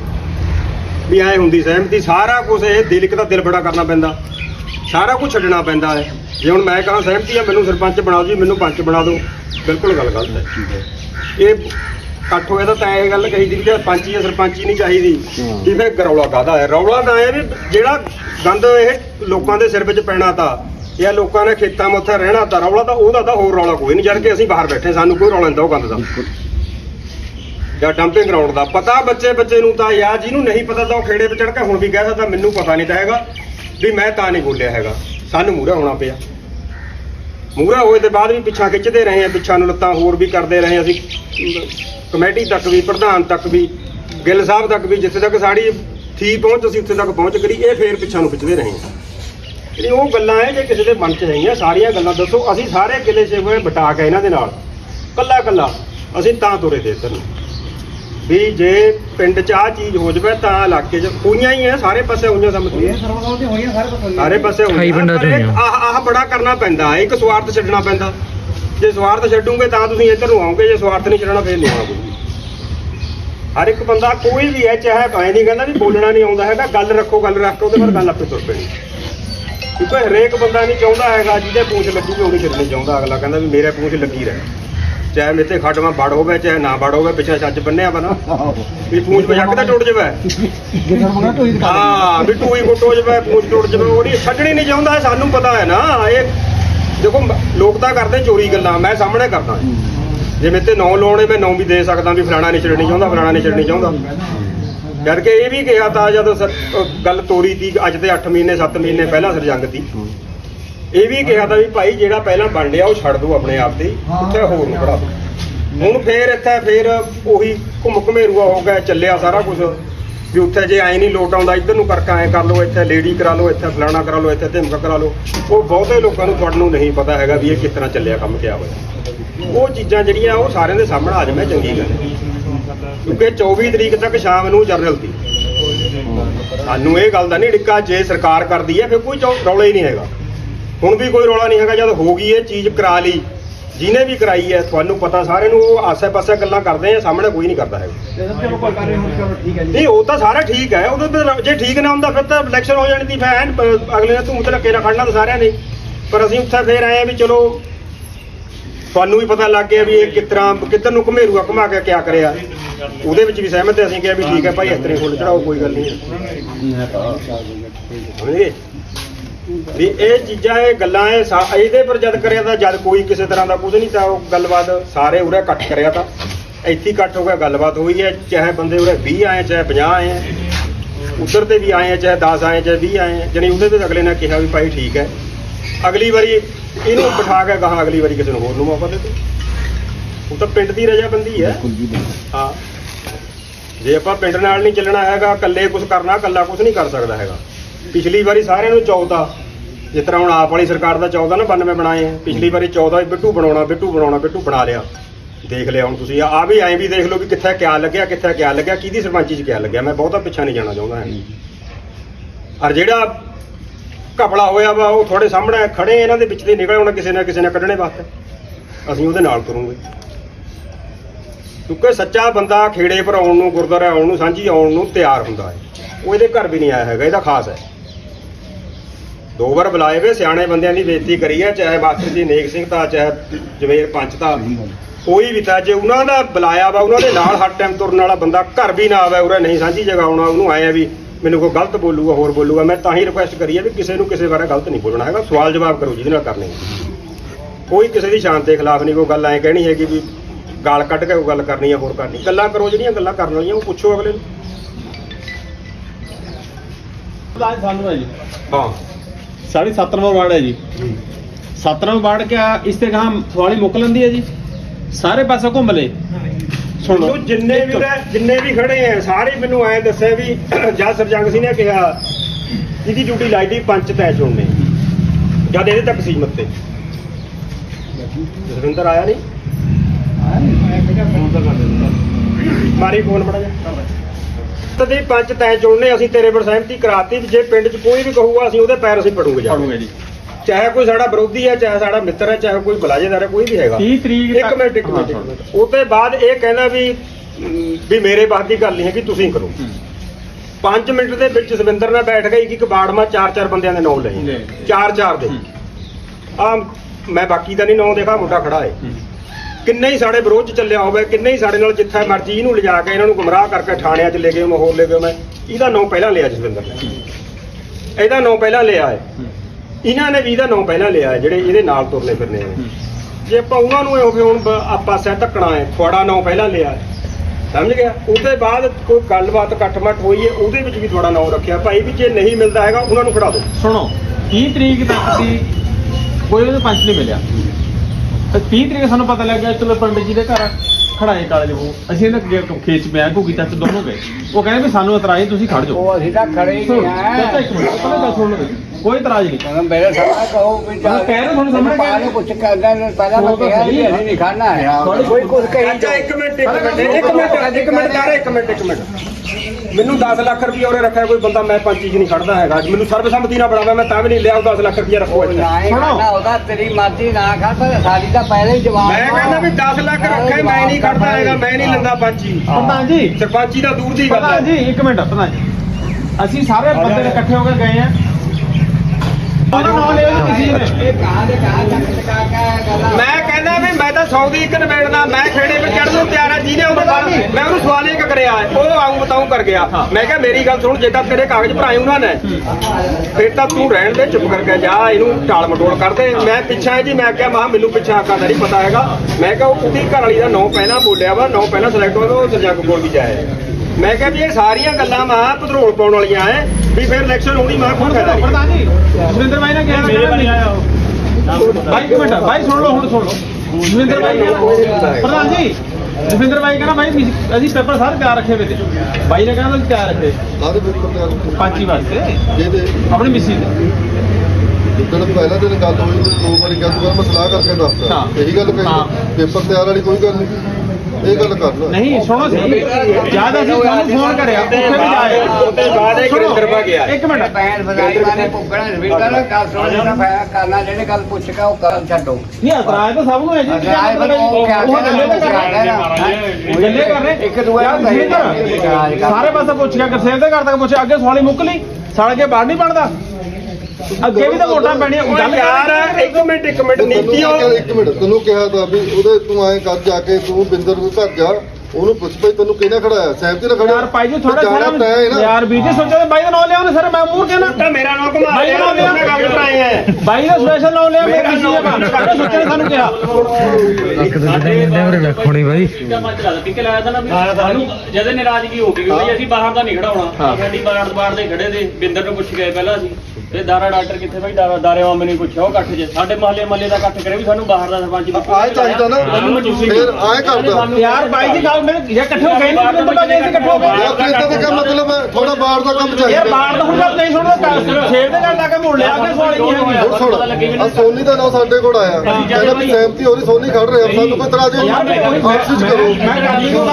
ਵੀ ਐ ਹੁੰਦੀ ਸਹਿਮਤੀ। ਸਾਰਾ ਕੁਝ ਇਹ ਦਿਲ ਇੱਕ ਤਾਂ ਦਿਲ ਬੜਾ ਕਰਨਾ ਪੈਂਦਾ। ਸਾਰਾ ਕੁਝ ਛੱਡਣਾ ਪੈਂਦਾ ਹੈ। ਜੇ ਹੁਣ ਮੈਂ ਕਹਾਂ ਸਹਿਮਤੀ ਆ ਮੈਨੂੰ ਸਰਪੰਚ ਬਣਾਓ ਜੀ ਮੈਨੂੰ ਪੰਚ ਬਣਾ ਦਿਓ। ਬਿਲਕੁਲ ਗੱਲ ਗਲਤ ਹੈ। ਇਹ ਇਕੱਠ ਹੋਇਆ ਤਾਂ ਤੈਂ ਇਹ ਗੱਲ ਕਹੀ ਵੀ ਜੇ ਪੰਚੀ ਜਾਂ ਸਰਪੰਚੀ ਨਹੀਂ ਚਾਹੀਦੀ। ਵੀ ਫਿਰ ਗਰੌਲਾ ਕਾਹਦਾ ਹੈ? ਰੌਲਾ ਤਾਂ ਇਹ ਵੀ ਜਿਹੜਾ ਗੰਦ ਇਹ ਲੋਕਾਂ ਦੇ ਸਿਰ ਵਿੱਚ ਪੈਣਾ ਤਾਂ। ਜਾਂ ਲੋਕਾਂ ਨੇ ਖੇਤਾਂ ਉੱਥੇ ਰਹਿਣਾ ਤਾਂ ਰੌਲਾ ਤਾਂ ਉਹਦਾ ਤਾਂ ਹੋਰ ਰੌਲਾ ਕੋਈ ਨਹੀਂ ਜਦ ਕਿ ਅਸੀਂ ਬਾਹਰ ਬੈਠੇ ਸਾਨੂੰ ਕੋਈ ਰੌਲਾ ਨਹੀਂ ਤਾਂ ਉਹ ਗੰਦ ਦਾ ਜਾਂ ਡੰਪਿੰਗ ਗਰਾਊਂਡ ਦਾ ਪਤਾ ਬੱਚੇ ਬੱਚੇ ਨੂੰ ਤਾਂ ਯਾ ਜਿਹਨੂੰ ਨਹੀਂ ਪਤਾ ਤਾਂ ਉਹ ਖੇੜੇ 'ਤੇ ਚੜ ਕੇ ਹੁਣ ਵੀ ਕਹਿ ਸਕਦਾ ਮੈਨੂੰ ਪਤਾ ਨਹੀਂ ਤਾਂ ਹੈਗਾ ਵੀ ਮੈਂ ਤਾਂ ਨਹੀਂ ਬੋਲਿਆ ਹੈਗਾ। ਸਾਨੂੰ ਮੂਹਰਾ ਹੋਣਾ ਪਿਆ। ਮੂਹਰਾ ਹੋਏ ਤੇ ਬਾਅਦ ਵੀ ਪਿੱਛਾ ਖਿੱਚਦੇ ਰਹੇ ਆ ਪਿੱਛਾ ਨੂੰ ਲੱਤਾਂ ਹੋਰ ਵੀ ਕਰਦੇ ਰਹੇ ਅਸੀਂ ਕਮੇਟੀ ਤੱਕ ਵੀ ਪ੍ਰਧਾਨ ਤੱਕ ਵੀ ਗਿੱਲ ਸਾਹਿਬ ਤੱਕ ਵੀ ਜਿੱਥੇ ਤੱਕ ਸਾਡੀ ਥੀ ਪਹੁੰਚ ਅਸੀਂ ਉੱਥੇ ਤੱਕ ਪਹੁੰਚ ਕਰੀ ਇਹ ਫੇਰ ਪਿੱਛਾ ਨੂੰ ਖਿੱਚਦੇ ਰਹੇ ਆ। ਇਹ ਉਹ ਗੱਲਾਂ ਹੈ ਜੇ ਕਿਸੇ ਦੇ ਮਨ 'ਚ ਹੈਗੀਆਂ ਸਾਰੀਆਂ ਗੱਲਾਂ ਦੱਸੋ। ਅਸੀਂ ਸਾਰੇ ਗਿੱਲੇ ਸੇਵੇ ਬਟਾ ਕੇ ਇਹਨਾਂ ਦੇ ਨਾਲ। ਕੱਲਾ ਕੱਲਾ। ਅਸੀਂ ਤਾਂ ਤੁਰੇ ਤੇ ਇੱਧਰ ਨੂੰ। ਵੀ ਜੇ ਪਿੰਡ 'ਚ ਆ ਚੀਜ਼ ਹੋ ਜਾਵੇ ਤਾਂ ਇਲਾਕੇ 'ਚ ਹੋਈਆਂ ਹੀ ਆ ਸਾਰੇ ਪਾਸੇ ਹੋਈਆਂ ਸਮਝੀਏ ਸਾਰੇ ਪਾਸੇ ਹੋਈਆਂ। ਕਈ ਪਿੰਡਾਂ 'ਚ ਪਰ ਇਹ ਹੋਈਆਂ। ਆਹ ਆਹ ਬੜਾ ਕਰਨਾ ਪੈਂਦਾ। ਇੱਕ ਸਵਾਰਥ ਛੱਡਣਾ ਪੈਂਦਾ। ਜੇ ਸਵਾਰਥ ਛੱਡੂਗੇ ਤਾਂ ਤੁਸੀਂ ਇੱਧਰ ਨੂੰ ਆਓਗੇ। ਜੇ ਸਵਾਰਥ ਨਹੀਂ ਛੱਡਣਾ ਫੇਰ ਨਹੀਂ ਆਉਣਾ ਕੋਈ ਵੀ। ਹਰ ਇੱਕ ਬੰਦਾ ਕੋਈ ਵੀ ਹੈ ਚਾਹੇ ਭਾਵੇਂ ਨਹੀਂ ਕਹਿੰਦਾ ਵੀ ਬੋਲਣਾ ਨਹੀਂ ਆਉਂਦਾ ਹੈਗਾ। ਗੱਲ ਰੱਖੋ ਗੱਲ ਰੱਖ ਉਹਦੇ ਪਰ ਗੱਲ ਆਪੇ ਤੁਰ ਪੈਣੀ। ਕਿਉਂਕਿ ਹਰੇਕ ਬੰਦਾ ਨਹੀਂ ਚਾਹੁੰਦਾ ਹੈਗਾ ਜਿਹਦੇ ਪੂੰਛ ਲੱਗੂਗੀ ਉਹ ਨਹੀਂ ਛੱਡਣੀ ਚਾਹੁੰਦਾ ਅਗਲਾ ਕਹਿੰਦਾ ਵੀ ਮੇਰੇ ਪੂੰਛ ਲੱਗੀ ਰਹੇ ਚਾਹੇ ਮੇਤੇ ਖੱਡਵਾ ਵੜ ਹੋਵੇ ਚਾਹੇ ਨਾ ਵੜ ਹੋਵੇ ਪਿੱਛੇ ਛੱਜ ਬੰਨਿਆ ਨਾ। ਵੀ ਪੂੰਛ ਪਜੱਕ ਤਾਂ ਟੁੱਟ ਜਾਵੇ। ਹਾਂ ਵੀ ਟੂਈ ਹੋ ਜਾਵੇ ਪੂੰਛ ਟੁੱਟ ਜਾਵੇ ਉਹਦੀ ਛੱਡਣੀ ਨਹੀਂ ਚਾਹੁੰਦਾ ਸਾਨੂੰ ਪਤਾ ਹੈ ਨਾ। ਇਹ ਦੇਖੋ ਮ- ਲੋਕ ਤਾਂ ਕਰਦੇ ਚੋਰੀ ਗੱਲਾਂ ਮੈਂ ਸਾਹਮਣੇ ਕਰਦਾ। ਜੇ ਮੇਰੇ ਤੇ ਨੌ ਲਾਉਣੇ ਮੈਂ ਨੌ ਵੀ ਦੇ ਸਕਦਾ ਵੀ ਫਲਾਣਾ ਨਹੀਂ ਛੱਡਣੀ ਚਾਹੁੰਦਾ ਫਲਾਣਾ ਨਹੀਂ ਛੱਡਣੀ ਚਾਹੁੰਦਾ। ਜਦ ਕਿ ਇਹ ਵੀ ਕਿਹਾ ਤਾਂ ਜਦੋਂ ਸਰ- ਅਹ ਗੱਲ ਤੋਰੀ ਤੀ ਅੱਜ ਤੇ 8 ਮਹੀਨੇ 7 ਮਹੀਨੇ ਪਹਿਲਾਂ ਸਰਜੰਗ ਤੀ। ਇਹ ਵੀ ਕਿਹਾ ਤਾਂ ਵੀ ਭਾਈ ਜਿਹੜਾ ਪਹਿਲਾਂ ਬਣ ਲਿਆ ਉਹ ਛੱਡ ਦੋ ਆਪਣੇ ਆਪ ਤੇ ਹੀ, ਉੱਥੇ ਹੋਰ ਨੂੰ ਪੜਾ ਦਿਓ ਹੁਣ ਫੇਰ ਇੱਥੇ ਫੇਰ ਉਹੀ ਘੁੰਮ ਘਮੇਰੂਆ ਹੋ ਗਿਆ ਚੱਲਿਆ ਸਾਰਾ ਕੁਝ ਵੀ ਉੱਥੇ ਜੇ ਐ ਨਹੀਂ ਲੋਟ ਆਉਂਦਾ ਇੱਧਰ ਨੂੰ ਕਰਕੇ ਐ ਕਰ ਲਓ ਇੱਥੇ ਲੇਡੀ ਕਰਾ ਲਓ ਇੱਥੇ ਫਲਾਣਾ ਕਰਾ ਲਓ ਇੱਥੇ ਧਮਕਾ ਕਰਾ ਲਓ। ਉਹ ਬਹੁਤੇ ਲੋਕਾਂ ਨੂੰ ਤੁਹਾਨੂੰ ਨੂੰ ਨਹੀਂ ਪਤਾ ਹੈਗਾ ਵੀ ਇਹ ਕਿਸ ਤਰ੍ਹਾਂ ਚੱਲਿਆ ਕੰਮ ਕਿਆ ਹੋਇਆ। ਉਹ ਚੀਜ਼ਾਂ ਜਿਹੜੀਆਂ ਉਹ ਸਾਰਿਆਂ ਦੇ ਸਾਹਮਣੇ ਆ ਜਾਵੇ ਚੰਗੀ ਗੱਲ। ਹੈ। ਕਿਉਂਕਿ 24 ਤਰੀਕ ਤੱਕ ਸ਼ਾਮ ਨੂੰ ਜਰਨਲ ਦੀ ਸਾਨੂੰ ਇਹ ਗੱਲ ਦਾ ਨਹੀਂ ਡਿੱਕਾ ਜੇ ਸਰਕਾਰ ਕਰਦੀ ਹੈ ਫਿਰ ਕੋਈ ਚੌ- ਰੌਲਾ ਹੀ ਨਹੀਂ ਹੈਗਾ। ਹੁਣ ਵੀ ਕੋਈ ਰੌਲਾ ਨਹੀਂ ਹੈਗਾ ਜਦ ਹੋ ਗਈ ਇਹ ਚੀਜ਼ ਕਰਾ ਲਈ ਜਿਹਨੇ ਵੀ ਕਰਾਈ ਹੈ ਤੁਹਾਨੂੰ ਪਤਾ ਸਾਰਿਆਂ ਨੂੰ ਉਹ ਆਸੇ-ਪਾਸੇ ਗੱਲਾਂ ਕਰਦੇ ਆ ਸਾਹਮਣੇ ਕੋਈ ਨਹੀਂ ਕਰਦਾ ਹੈਗਾ। ਨਹੀਂ ਉਹ ਤਾਂ ਸਾਰਾ ਠੀਕ ਹੈ ਉਹਦੇ ਤੇ ਜੇ ਠੀਕ ਨਾ ਹੁੰਦਾ ਫਿਰ ਤਾਂ ਇਲੈਕਸ਼ਨ ਹੋ ਜਾਣੀ ਸੀ ਫੈਨ ਅਗਲੇ ਨੇ ਧੂਮ ਤੇ ਧੱਕੇ ਨਾਲ ਖੜਨਾ ਤਾਂ ਸਾਰਿਆਂ ਨੇ। ਪਰ ਅਸੀਂ ਉੱਥੇ ਫੇਰ ਆਏ ਆ ਵੀ ਚਲੋ ਤੁਹਾਨੂੰ ਵੀ ਪਤਾ ਲੱਗ ਗਿਆ ਵੀ ਇਹ ਕਿਸ ਕਿੱਧਰ ਨੂੰ ਘਮੇਰੂਆ, ਘੁਮਾ ਕੇ ਕਿਆ ਕਰਿਆ। ਉਹਦੇ ਵਿੱਚ ਵੀ ਸਹਿਮਤ ਹਾਂ, ਅਸੀਂ ਕਿਹਾ ਵੀ ਠੀਕ ਹੈ ਭਾਈ ਇਸ ਤਰ੍ਹਾਂ ਫੁੱਲ ਚੜਾਓ, ਕੋਈ ਗੱਲ ਨਹੀਂ। ਵੀ ਇਹ ਚੀਜ਼ਾਂ, ਇਹ ਗੱਲਾਂ, ਇਹ ਇਹਦੇ ਪਰ ਜਦ ਕਰਿਆ ਤਾਂ ਜਦ ਕੋਈ ਕਿਸੇ ਤਰ੍ਹਾਂ ਦਾ ਕੁਝ ਨਹੀਂ ਤਾਂ ਉਹ ਗੱਲਬਾਤ ਸਾਰੇ ਉਰੇ ਇਕੱਠ ਕਰਿਆ ਤਾਂ। ਇੱਥੇ ਇਕੱਠ ਹੋ ਗਿਆ, ਗੱਲਬਾਤ ਹੋਈ ਹੈ, ਚਾਹੇ ਬੰਦੇ ਉਰੇ 20 ਆਏ, ਚਾਹੇ 50 ਆਏ। ਹੈ ਤੇ ਵੀ ਆਏ ਚਾਹੇ 10 ਆਏ, ਚਾਹੇ 20 ਆਏ ਆ। ਉਹਦੇ ਤੇ ਅਗਲੇ ਨੇ ਕਿਹਾ ਵੀ ਭਾਈ ਠੀਕ ਹੈ। ਅਗਲੀ ਵਾਰੀ ਇਹਨੂੰ ਬਿਠਾ ਕੇ ਗਾਹਾਂ ਅਗਲੀ ਵਾਰੀ ਕਿਸੇ ਨੂੰ ਹੋਰ ਨੂੰ ਮੌਕਾ ਦੇ ਦੇ। ਉਹ ਤਾਂ ਪਿੰਡ ਦੀ ਰਜਾਬੰਦੀ ਹੈ। ਹਾਂ। ਜੇ ਆਪਾਂ ਪਿੰਡ ਨਾਲ ਨਹੀਂ ਚੱਲਣਾ ਹੈਗਾ ਇਕੱਲੇ ਕੁਝ ਕਰਨਾ ਇਕੱਲਾ ਕੁਝ ਨਹੀਂ ਕਰ ਸਕਦਾ ਹੈਗਾ। ਪਿਛਲੀ ਵਾਰੀ ਸਾਰਿਆਂ ਨੂੰ 14 ਜਿਸ ਤਰ੍ਹਾਂ ਹੁਣ ਆਪ ਵਾਲੀ ਸਰਕਾਰ ਦਾ 14 ਨਾ 92 ਬਣਾਏ ਆ। ਪਿਛਲੀ ਵਾਰੀ 14 ਬਿੱਟੂ ਬਣਾਉਣਾ ਬਿੱਟੂ ਬਣਾਉਣਾ ਬਿੱਟੂ ਬਣਾ ਲਿਆ। ਦੇਖ ਲਿਆ ਹੁਣ ਤੁਸੀਂ। ਆ ਵੀ ਐਂ ਵੀ ਦੇਖ ਲਓ ਵੀ ਕਿੱਥੇ ਕਿਆ ਲੱਗਿਆ ਕਿੱਥੇ ਕਿਆ ਲੱਗਿਆ ਕਿਹਦੀ ਸਰਪੰਚੀ 'ਚ ਕਿਆ ਲੱਗਿਆ। ਮੈਂ ਬਹੁਤਾ ਪਿੱਛਾ ਨਹੀਂ ਜਾਣਾ ਚਾਹੁੰਦਾ। ਹਾਂ ਔਰ ਜਿਹੜਾ ਘਪਲਾ ਹੋਇਆ ਵਾ, ਉਹ ਤੁਹਾਡੇ ਸਾਹਮਣੇ ਖੜੇ ਇਹਨਾਂ ਦੇ ਵਿੱਚ ਦੇ ਨਿਕਲ ਆਉਣਾ ਕਿਸੇ ਨਾ ਕਿਸੇ ਨੇ ਕੱਢਣੇ ਵਾਸਤੇ। ਅਸੀਂ ਉਹਦੇ ਨਾਲ ਤੁਰੂਗੇ। ਕਿਉਂਕਿ ਸੱਚਾ ਬੰਦਾ ਖੇੜੇ ਪਰ ਆਉਣ ਨੂੰ, ਗੁਰਦੁਆਰੇ ਆਉਣ ਨੂੰ, ਸਾਂਝੀ ਆਉਣ ਨੂੰ ਤਿਆਰ ਹੁੰਦਾ ਹੈ। ਉਹ ਇਹਦੇ ਘਰ ਵੀ ਨਹੀਂ ਆਇਆ ਹੈਗਾ, ਇਹਦਾ ਖਾਸ ਹੈ। ਦੋ ਵਾਰ ਬੁਲਾਏ ਵੇ, ਸਿਆਣੇ ਬੰਦਿਆਂ ਦੀ ਬੇਇੱਜ਼ਤੀ ਕਰੀ ਹੈ, ਚਾਹੇ ਮਾਸਟਰ ਜੀ ਨੇਕ ਸਿੰਘ ਤਾਂ ਚਾਹੇ ਜਵੇਰ ਪੰਚ ਤਾਂ ਕੋਈ ਵੀ ਤਾਂ ਜੇ ਉਹਨਾਂ ਦਾ ਬੁਲਾਇਆ ਵਾ, ਉਹਨਾਂ ਦੇ ਨਾਲ ਹਰ ਟਾਈਮ ਤੁਰਨ ਵਾਲਾ ਬੰਦਾ ਘਰ ਵੀ ਨਾ ਆਵੇ, ਉਰੇ ਨਹੀਂ ਸਾਂਝੀ ਜਗ੍ਹਾ ਆਉਣਾ, ਉਹਨੂੰ ਆਇਆ ਵੀ ਮੈਨੂੰ ਕੋਈ ਗਲਤ ਬੋਲੂਗਾ ਹੋਰ ਬੋਲੂਗਾ ਮੈਂ ਤਾਂ ਹੀ ਰਿਕੁਐਸਟ ਕਰੀ ਹੈ ਵੀ ਕਿਸੇ ਨੂੰ ਕਿਸੇ ਬਾਰੇ ਗਲਤ ਨਹੀਂ ਬੋਲਣਾ ਹੈਗਾ। ਸਵਾਲ ਜਵਾਬ ਕਰੋ ਜਿਹਦੇ ਨਾਲ ਕਰਨੇ ਕੋਈ ਕਿਸੇ ਦੀ ਸ਼ਾਨ ਦੇ ਖਿਲਾਫ ਨਹੀਂ ਕੋਈ ਗੱਲ ਐਂ ਕਹਿਣੀ ਹੈਗੀ ਵੀ ਗਾਲ ਕੱਢ ਕੇ ਕੋਈ ਗੱਲ ਕਰਨੀ ਹੈ ਹੋਰ ਕਰਨੀ। ਗੱਲਾਂ ਕਰੋ ਜਿਹੜੀਆਂ ਗੱਲਾਂ ਕਰਨ ਵਾਲੀਆਂ ਉਹ ਪੁੱਛੋ ਅਗਲੇ ਨੂੰ। ਅੱਜ ਸਾਨੂੰ ਹੈ ਜੀ। ਹਾਂ। ਸਾਡੀ 17ਵਾਂ ਵਾਰਡ ਹੈ ਜੀ। 17ਵਾਂ ਵਾਰਡ ਕਿਆ ਇਸ ਤੇ ਗਾਂ ਸਵਾਲੀ ਮੁੱਕ ਲੈਂਦੀ ਹੈ ਜੀ? ਸਾਰੇ ਪਾਸੇ ਘੁੰਮ ਲੇ ਸੁਣ ਤੂੰ ਜਿੰਨੇ ਵੀ ਜਿੰਨੇ ਵੀ ਖੜੇ ਆ ਸਾਰੇ ਮੈਨੂੰ ਐ ਦੱਸਿਆ ਵੀ ਜਦ ਸਰਜੰਗ ਸਿੰਘ ਨੇ ਕਿਹਾ ਜਿਹਦੀ ਡਿਊਟੀ ਲਾਈਦੀ ਪੰਚ ਤੈ ਚੁਣਨੇ ਜਦ ਇਹਦੇ ਤੱਕ ਸੀਮਤ ਤੇ ਜਸਵਿੰਦਰ ਆਇਆ ਨਹੀਂ? ਮਾਰੀ ਫੋਨ ਬੜਾ ਜਾ। ਤਦੇ ਪੰਚ ਤੈ ਚੁਣਨੇ ਅਸੀਂ ਤੇਰੇ ਪਰ ਸਹਿਮਤੀ ਕਰਾਤੀ ਵੀ ਜੇ ਪਿੰਡ 'ਚ ਕੋਈ ਵੀ ਕਹੂਗਾ ਅਸੀਂ ਉਹਦੇ ਪੈਰ ਅਸੀਂ ਪੜੂਗੇ ਜਾ ਪੜੂਗੇ ਜੀ। ਚਾਹੇ ਕੋਈ ਸਾਡਾ ਵਿਰੋਧੀ ਹੈ ਚਾਹੇ ਸਾਡਾ ਮਿੱਤਰ ਹੈ ਚਾਹੇ ਕੋਈ ਬਲਾਜੇਦਾਰ ਹੈ ਕੋਈ ਵੀ ਹੈਗਾ। 30 ਤਰੀਕ ਇੱਕ ਮਿੰਟ ਇੱਕ ਮਿੰਟ। ਇੱਕ ਉਹ ਤੋਂ ਬਾਅਦ ਇਹ ਕਹਿੰਦਾ ਵੀ ਵੀ ਮੇਰੇ ਬਾਤ ਦੀ ਗੱਲ ਨਹੀਂ ਹੈ ਕਿ ਤੁਸੀਂ ਕਰੋ। 5 ਮਿੰਟ ਦੇ ਵਿੱਚ ਸਵਿੰਦਰ ਨਾਲ ਬੈਠ ਗਈ ਕਿ ਕਬਾੜ ਮਾ ਚਾਰ ਚਾਰ ਬੰਦਿਆਂ ਦੇ ਨਾਂ ਲਏ। ਚਾਰ ਚਾਰ ਦੇ। ਆ ਮੈਂ ਬਾਕੀ ਦਾ ਨਹੀਂ ਨਾਂ ਦੇਖਾ ਮੁੰਡਾ ਖੜਾ ਹੈ। ਕਿੰਨੇ ਹੀ ਸਾਡੇ ਵਿਰੋਧ ਚ ਚੱਲਿਆ ਹੋਵੇ ਕਿੰਨੇ ਹੀ ਸਾਡੇ ਨਾਲ ਜਿੱਥੇ ਮਰਜ਼ੀ ਇਹਨੂੰ ਲਿਜਾ ਕੇ ਇਹਨਾਂ ਨੂੰ ਗੁੰਮਰਾਹ ਕਰਕੇ ਥਾਣਿਆਂ 'ਚ ਲੈ ਗਏ ਮਾਹੌਲ ਲੈ ਗਏ। ਮੈਂ ਇਹਦਾ ਨਾਂ ਪਹਿਲਾਂ ਲਿਆ ਜਸਵਿੰਦਰ ਨੇ। ਇਹਦਾ ਨਾਂ ਪਹਿਲਾਂ ਲਿਆ ਹੈ। ਇਹਨਾਂ ਨੇ ਵੀ ਇਹਦਾ ਨਾਂ ਪਹਿਲਾਂ ਲਿਆ ਜਿਹੜੇ ਇਹਦੇ ਨਾਲ ਤੁਰਨੇ ਫਿਰਨੇ ਆ। ਜੇ ਆਪਾਂ ਉਹਨਾਂ ਨੂੰ ਇਹੋ ਵੀ ਹੁਣ ਬ- ਆਪਾਂ ਸਹਿ ਧੱਕਣਾ ਹੈ ਤੁਹਾਡਾ ਨਾਂ ਪਹਿਲਾਂ ਲਿਆ ਹੈ। ਸਮਝ ਗਿਆ? ਉਹਦੇ ਬਾਅਦ ਕੋਈ ਗੱਲਬਾਤ ਕੱਟਮਟ ਹੋਈ ਹੈ ਉਹਦੇ ਵਿੱਚ ਵੀ ਤੁਹਾਡਾ ਨਾਂ ਰੱਖਿਆ। ਭਾਈ ਵੀ ਜੇ ਨਹੀਂ ਮਿਲਦਾ ਹੈਗਾ ਉਹਨਾਂ ਨੂੰ ਖੜਾ ਦਿਓ। ਸੁਣੋ 30 ਤਰੀਕ ਤੱਕ ਅਸੀਂ ਕੋਈ ਉਹਦੇ ਪੰਚ ਨਹੀਂ ਮਿਲਿਆ। ਤੇ 30 ਤਰੀਕ ਸਾਨੂੰ ਪਤਾ ਲੱਗਿਆ ਚਲੋ ਪੰਡਿਤ ਜੀ ਦੇ ਘਰ ਖੜਾਏ ਕਾਲੇ ਦੇ ਉਹ ਅਸੀਂ ਇਹਨਾਂ ਦੇ ਖੇਤ ਚ ਬੈਗ ਹੋ ਕੀਤਾ ਤੇ ਦੋਨੋਂ ਗਏ। ਉਹ ਕਹਿੰਦੇ ਵੀ ਸਾਨੂੰ ਇਤਰਾਜ਼ ਤੁਸੀਂ ਖੜ ਜਾਓ। ਉਹ ਅਸੀਂ ਤਾਂ ਖੜੇ ਹੀ ਸੁਣ, ਨਹੀਂ ਚਾਚਾ ਹੈ ਇੱਕ ਮਿੰਟ ਪਹਿਲਾਂ ਗੱਲ ਸੁਣ ਲਓ। ਕੋਈ ਇਤਰਾਜ਼ ਨਹੀਂ। ਕਹਿੰਦਾ ਮੇਰੇ ਸਾਹਮਣੇ ਕਹੋ ਵੀ ਮੈਂ ਕਹਿ ਰਿਹਾ ਤੁਹਾਨੂੰ ਸਾਹਮਣੇ ਕਹਿ ਰਿਹਾ। ਕੁਝ ਕਰਦਾ ਨਹੀਂ ਪਹਿਲਾਂ ਮੈਂ ਉਹ ਤਾਂ ਕਿਹਾ ਸਹੀ ਵੀ ਹੈ। ਅਸੀਂ ਨਹੀਂ ਖਾਣਾ ਹੈ ਕੋਈ ਕੁਝ ਕਹੀ ਅੱਛਾ ਇੱਕ ਮਿੰਟ ਇੱਕ ਮਿੰਟ ਇੱਕ ਮਿੰਟ ਇੱਕ ਮਿੰਟ ਕਰ ਇੱਕ ਮਿੰਟ ਇੱਕ ਮਿੰਟ। ਮੈਨੂੰ 10 ਲੱਖ ਰੁਪਏ ਉਹਨੇ ਰੱਖਿਆ ਕੋਈ ਬੰਦਾ ਮੈਂ ਪੰਚੀ ਚ ਨਹੀਂ ਖੜਦਾ ਹੈਗਾ। ਮੈਨੂੰ ਸਰਬਸੰਮਤੀ ਨਾਲ ਬਣਾਵਾ ਮੈਂ ਤਾਂ ਵੀ ਨਹੀਂ ਲਿਆ ਉਹ 10 ਲੱਖ ਰੁਪਏ ਰੱਖੋ ਇੱਥੇ। ਨਾ ਹੀ ਸੁਣੋ। ਖਾਣਾ ਉਹਦਾ ਤੇਰੀ ਮਰਜ਼ੀ ਨਾ ਖਾ ਪਰ ਸਾਡੀ ਤਾਂ ਪਹਿਲੇ ਹੀ ਜਵਾਬ ਮੈਂ ਕਹਿੰਦਾ ਵੀ 10 ਲੱਖ ਰੱਖੇ ਮੈਂ ਨਹੀਂ ਖੜਦਾ ਹੈਗਾ ਮੈਂ ਨਹੀਂ ਲੈਂਦਾ ਪੰਚੀ ਪ੍ਰਧਾਨ ਜੀ। ਸਰਪੰਚੀ ਦਾ ਦੂਰ ਦੀ ਗੱਲ ਪ੍ਰਧਾਨ ਹੈ। ਜੀ ਇੱਕ ਮਿੰਟ ਪ੍ਰਧਾਨ ਜੀ। ਅਸੀਂ ਸਾਰੇ ਬੰਦੇ ਇਕੱਠੇ ਹੋ ਕੇ ਗਏ ਆ। ਉਹਨਾਂ ਨਾਲ ਜੀ ਕਿਸੇ ਨੇ ਇਹ ਕਹਾਂ ਦੇ ਕਹਾਂ ਤੱਕ ਟਕਾ ਕੇ ਗੱਲਾਂ ਮੈਂ ਕਹਿੰਦਾ ਵੀ ਮੈਂ ਤਾਂ 100 ਦੀ ਇੱਕ ਨਿਬੇੜਦਾ ਮੈਂ ਖੇੜੇ ਵਿੱਚ ਚੜ੍ਹਨ ਨੂੰ ਤਿਆਰ ਆ ਜਿਹਨੇ ਉਹਦੇ ਬਾਅਦ ਮੈਂ ਉਹਨੂੰ ਸਵਾਲ ਇੱਕ ਕਰਿਆ। ਹੈ, ਉਹ ਆਉਂ ਬਤਾਉਂ ਕਰ ਗਿਆ। ਮੈਂ ਕਿਹਾ ਮੇਰੀ ਗੱਲ ਸੁਣ ਜੇ ਤਾਂ ਤੇਰੇ ਕਾਗਜ਼ ਭਰਾਏ ਉਹਨਾਂ ਨੇ ਫਿਰ ਤਾਂ ਤੂੰ ਰਹਿਣ ਦੇ ਚੁੱਪ ਕਰਕੇ ਜਾ ਇਹਨੂੰ ਟਾਲ ਮਟੋਲ ਕਰ ਦੇ। ਮੈਂ ਪਿੱਛਾ ਹੈ ਜੀ ਮੈਂ ਕਿਹਾ ਮਾ ਮੈਨੂੰ ਪਿੱਛਾ ਆਕਾ ਦਾ ਨਹੀਂ ਪਤਾ ਹੈਗਾ। ਮੈਂ ਕਿਹਾ ਉਹ ਉਹਦੀ ਘਰ ਵਾਲੀ ਦਾ ਨਾਂ ਪਹਿਲਾਂ ਬੋਲਿਆ ਵਾ ਨਾਂ ਪਹਿਲਾਂ ਸਿਲੈਕਟ ਹੋਇਆ ਵਾ, ਉਹ ਸਰਜੰਗ ਕੋਲ ਵੀ ਜਾਇਆ ਮੈਂ ਕਿਹਾ ਵੀ ਇਹ ਸਾਰੀਆਂ ਗੱਲਾਂ ਮਾ ਪਧਰੋਲ ਪਾਉਣ ਵਾਲੀਆਂ ਐ ਵੀ ਫਿਰ ਇਲੈਕਸ਼ਨ ਹੋਣੀ ਮਾ ਕੋਈ ਫਾਇਦਾ ਨਹੀਂ। ਪ੍ਰਧਾਨ ਜੀ ਸੁਰਿੰਦਰ ਭਾਈ ਨੇ ਕਿਹਾ ਮੇਰੇ ਬਾਰੇ ਆਇਆ ਉਹ। ਭਾਈ ਇੱਕ ਮਿੰਟ ਭਾਈ ਸੁਣ ਲਓ ਹੁਣ ਸੁਣ ਲਓ। ਭਾਈ ਕਹਿੰਦਾ ਪ੍ਰਧਾਨ ਜੀ ਜਸਵਿੰਦਰ ਭਾਈ ਕਹਿੰਦਾ ਭਾਈ ਅਸੀਂ- ਅਸੀਂ ਪੇਪਰ ਸਾਰੇ ਤਿਆਰ ਰੱਖੇ ਹੋਏ ਤੇ। ਭਾਈ ਨੇ ਕਹਿੰਦਾ ਤਿਆਰ ਰੱਖੇ। ਕਾਹਦੇ ਪੇਪਰ ਤਿਆਰ ਕੀਤੇ? ਪੰਚੀ ਵਾਸਤੇ। ਜਿਹਦੇ ਆਪਣੀ ਮਿਸੀ ਦੇ। ਜਿੱਦਣ ਪਹਿਲਾਂ ਦਿਨ ਗੱਲ ਹੋਈ ਤੇ ਦੋ ਵਾਰੀ ਗੱਲ ਕਰ ਮੈਂ ਸਲਾਹ ਕਰਕੇ ਦੱਸਦਾ। ਇਹੀ ਗੱਲ ਕਹੀ। ਪੇਪਰ ਤਿਆਰ ਵਾਲੀ ਕੋਈ ਗੱਲ ਨਹੀਂ। ਇਹ ਗੱਲ ਕਰ ਲੈ ਨਹੀਂ ਸੁਣੋ ਸਹੀ ਜਦ ਅਸੀਂ ਤੁਹਾਨੂੰ ਫੋਨ ਕਰਿਆ ਉੱਥੇ ਵੀ ਜਾਏ ਉਹਦੇ ਬਾਅਦ ਇਹ ਸੁਣੋ, ਗੁਰਿੰਦਰ ਪਾ ਗਿਆ। ਇੱਕ ਮਿੰਟ। ਭੈਣ ਬਜ਼ਾਈ ਮਾਨੇ ਪੁੱਗਣਾ ਰਵਿੰਦਰ ਗੱਲ ਸੁਣ ਜਿਹੜਾ ਫੈਸਲਾ ਕਰਨਾ ਜਿਹੜੇ ਗੱਲ ਪੁੱਛ ਕੇ ਉਹ ਕਰ ਛੱਡੋ। ਨਹੀਂ ਅਤਰਾਜ ਤਾਂ ਸਭ ਨੂੰ ਹੈ ਜੀ ਅਤਰਾਜ ਤਾਂ ਉਹ ਕਿਆ ਉਹ ਗੱਲੇ ਤਾਂ ਕਰ ਰਹੇ ਕਹਿੰਦਾ ਗੱਲੇ ਕਰ ਰਹੇ। ਇੱਕ ਦੂਏ ਨੂੰ ਕਹੀ ਜਾਂਦੇ ਇਤਰਾਜ਼ ਕਰ। ਸਾਰੇ ਪਾਸੇ ਪੁੱਛ ਗਿਆ ਗਰਸੇਵ ਦੇ ਘਰ ਤੱਕ ਪੁੱਛਿਆ ਅੱਗੇ ਸਵਾਲੀ ਮੁੱਕ ਲਈ ਸਾਲ ਕੇ ਬਾਹਰ ਨਹੀਂ ਬਣਦਾ। ਅੱਗੇ ਵੀ ਤਾਂ ਵੋਟਾਂ ਪੈਣੀਆਂ ਗੱਲ ਯਾਰ ਇੱਕ ਮਿੰਟ ਇੱਕ ਮਿੰਟ ਨੀਤੀ ਮੈਂ ਉਹ ਇੱਕ ਮਿੰਟ ਤੈਨੂੰ ਕਿਹਾ ਤਾਂ ਵੀ ਉਹਦੇ ਤੂੰ ਐਂ ਕਰ ਜਾ ਕੇ ਤੂੰ ਬਿੰਦਰ ਨੂੰ ਘਰ ਜਾ ਉਹਨੂੰ ਪੁੱਛ ਬਈ ਤੈਨੂੰ ਕਿਹਨੇ ਖੜਾਇਆ ਸਹਿਮਤੀ ਨਾਲ ਖੜਿਆ ਯਾਰ ਭਾਈ ਜੀ ਥੋੜਾ ਜਾਣਾ ਤੈਅ ਹੈ ਨਾ। ਯਾਰ ਵੀਰ ਜੀ ਸੋਚੋ ਬਾਈ ਦਾ ਨਾਮ ਲਿਆ ਉਹਨੇ ਸਰ ਮੈਂ ਮੂੰਹ ਕਹਿਣਾ ਤਾਂ ਮੇਰਾ ਨਾਮ ਘੁਮਾ ਬਾਈ ਲਿਆ ਨਾਮ ਲਿਆ। ਉਹਨੇ ਕੰਮ ਕਰਾਏ ਐ ਬਾਈ ਦਾ ਸਪੈਸ਼ਲ ਨਾਮ ਲਿਆ ਮੇਰਾ ਸੀ ਇਹ ਬਾਤ ਸਾਡੇ ਸੋਚੇ ਨੇ ਸਾਨੂੰ ਕਿਹਾ। ਇੱਕ ਦੂਜੇ ਦੇ ਉਰੇ ਵੇਖੋਣੀ ਬਾਈ। ਟਿੱਕੇ ਲਾਇਆ ਤਾਂ ਨਾ ਵੀ ਸਾਨੂੰ ਜਦੇ ਨਾਰਾਜ਼ਗੀ ਹੋ ਗਈ ਅਸੀਂ ਬਾਹਰ ਦਾ ਨਹੀਂ ਖੜਾਉਣਾ। ਸਾਡੀ ਬਾਹਰ ਬਾਹਰ ਦੇ ਖੜੇ ਦੇ ਬਿੰਦਰ ਨੂੰ ਪੁੱਛ ਗਏ ਪਹਿਲਾਂ ਅਸੀਂ। ਇਹ ਦਾਰਾ ਡਾਕਟਰ ਕਿੱਥੇ ਬਈ? ਦਾਰਾ ਦਾਰੇ ਮਾਮੇ ਨੇ ਪੁੱਛਿਆ ਉਹ ਇਕੱਠ 'ਚ ਸਾਡੇ ਮਹੱਲੇ ਮਹੱਲੇ ਦਾ ਇਕੱਠ ਕਰੇ ਵੀ ਸਾਨੂੰ ਬਾਹਰ ਦਾ ਸਰਪੰਚ ਆਏ ਚਾਹੀਦਾ ਨਾ। ਫਿਰ ਆਏ ਕਰਦਾ। ਯਾਰ ਬਾਈ ਜੀ ਗੱਲ ਮੇਰੇ ਜੇ ਇਕੱਠੇ ਹੋ ਗਏ ਨਹੀਂ ਬੰਦਾ ਜੇ ਇਕੱਠੇ ਹੋ ਗਏ ਯਾਰ ਕਿਸ ਦਾ ਕੰਮ ਮਤਲਬ ਹੈ ਥੋੜਾ ਬਾਹਰ ਦਾ ਕੰਮ ਯਾਰ ਚਾਹੀਦਾ ਬਾਹਰ ਦਾ ਹੁਣ ਜਦ ਨਹੀਂ ਸੁਣਦਾ ਛੇੜ ਦੇ ਨਾਲ ਲਾ ਕੇ ਮੋੜ ਲਿਆ ਕੇ ਸਵਾਲ ਨਹੀਂ ਹੈਗੀ ਸੁਣ ਆ ਸੋਨੀ ਦਾ ਨਾਮ ਸਾਡੇ ਕੋਲ ਆਇਆ। ਕਹਿੰਦਾ ਵੀ ਸਹਿਮਤੀ ਹੋ ਰਹੀ ਸੋਨੀ ਖੜ ਰਿਹਾ। ਸਾਨੂੰ ਕੋਈ ਯਾਰ ਮੈਂ ਨਹੀਂ ਉਹੀ ਆਪਸਿਸ ਕਰੋ। ਮੈਂ ਗੱਲ ਨਹੀਂ ਕਰ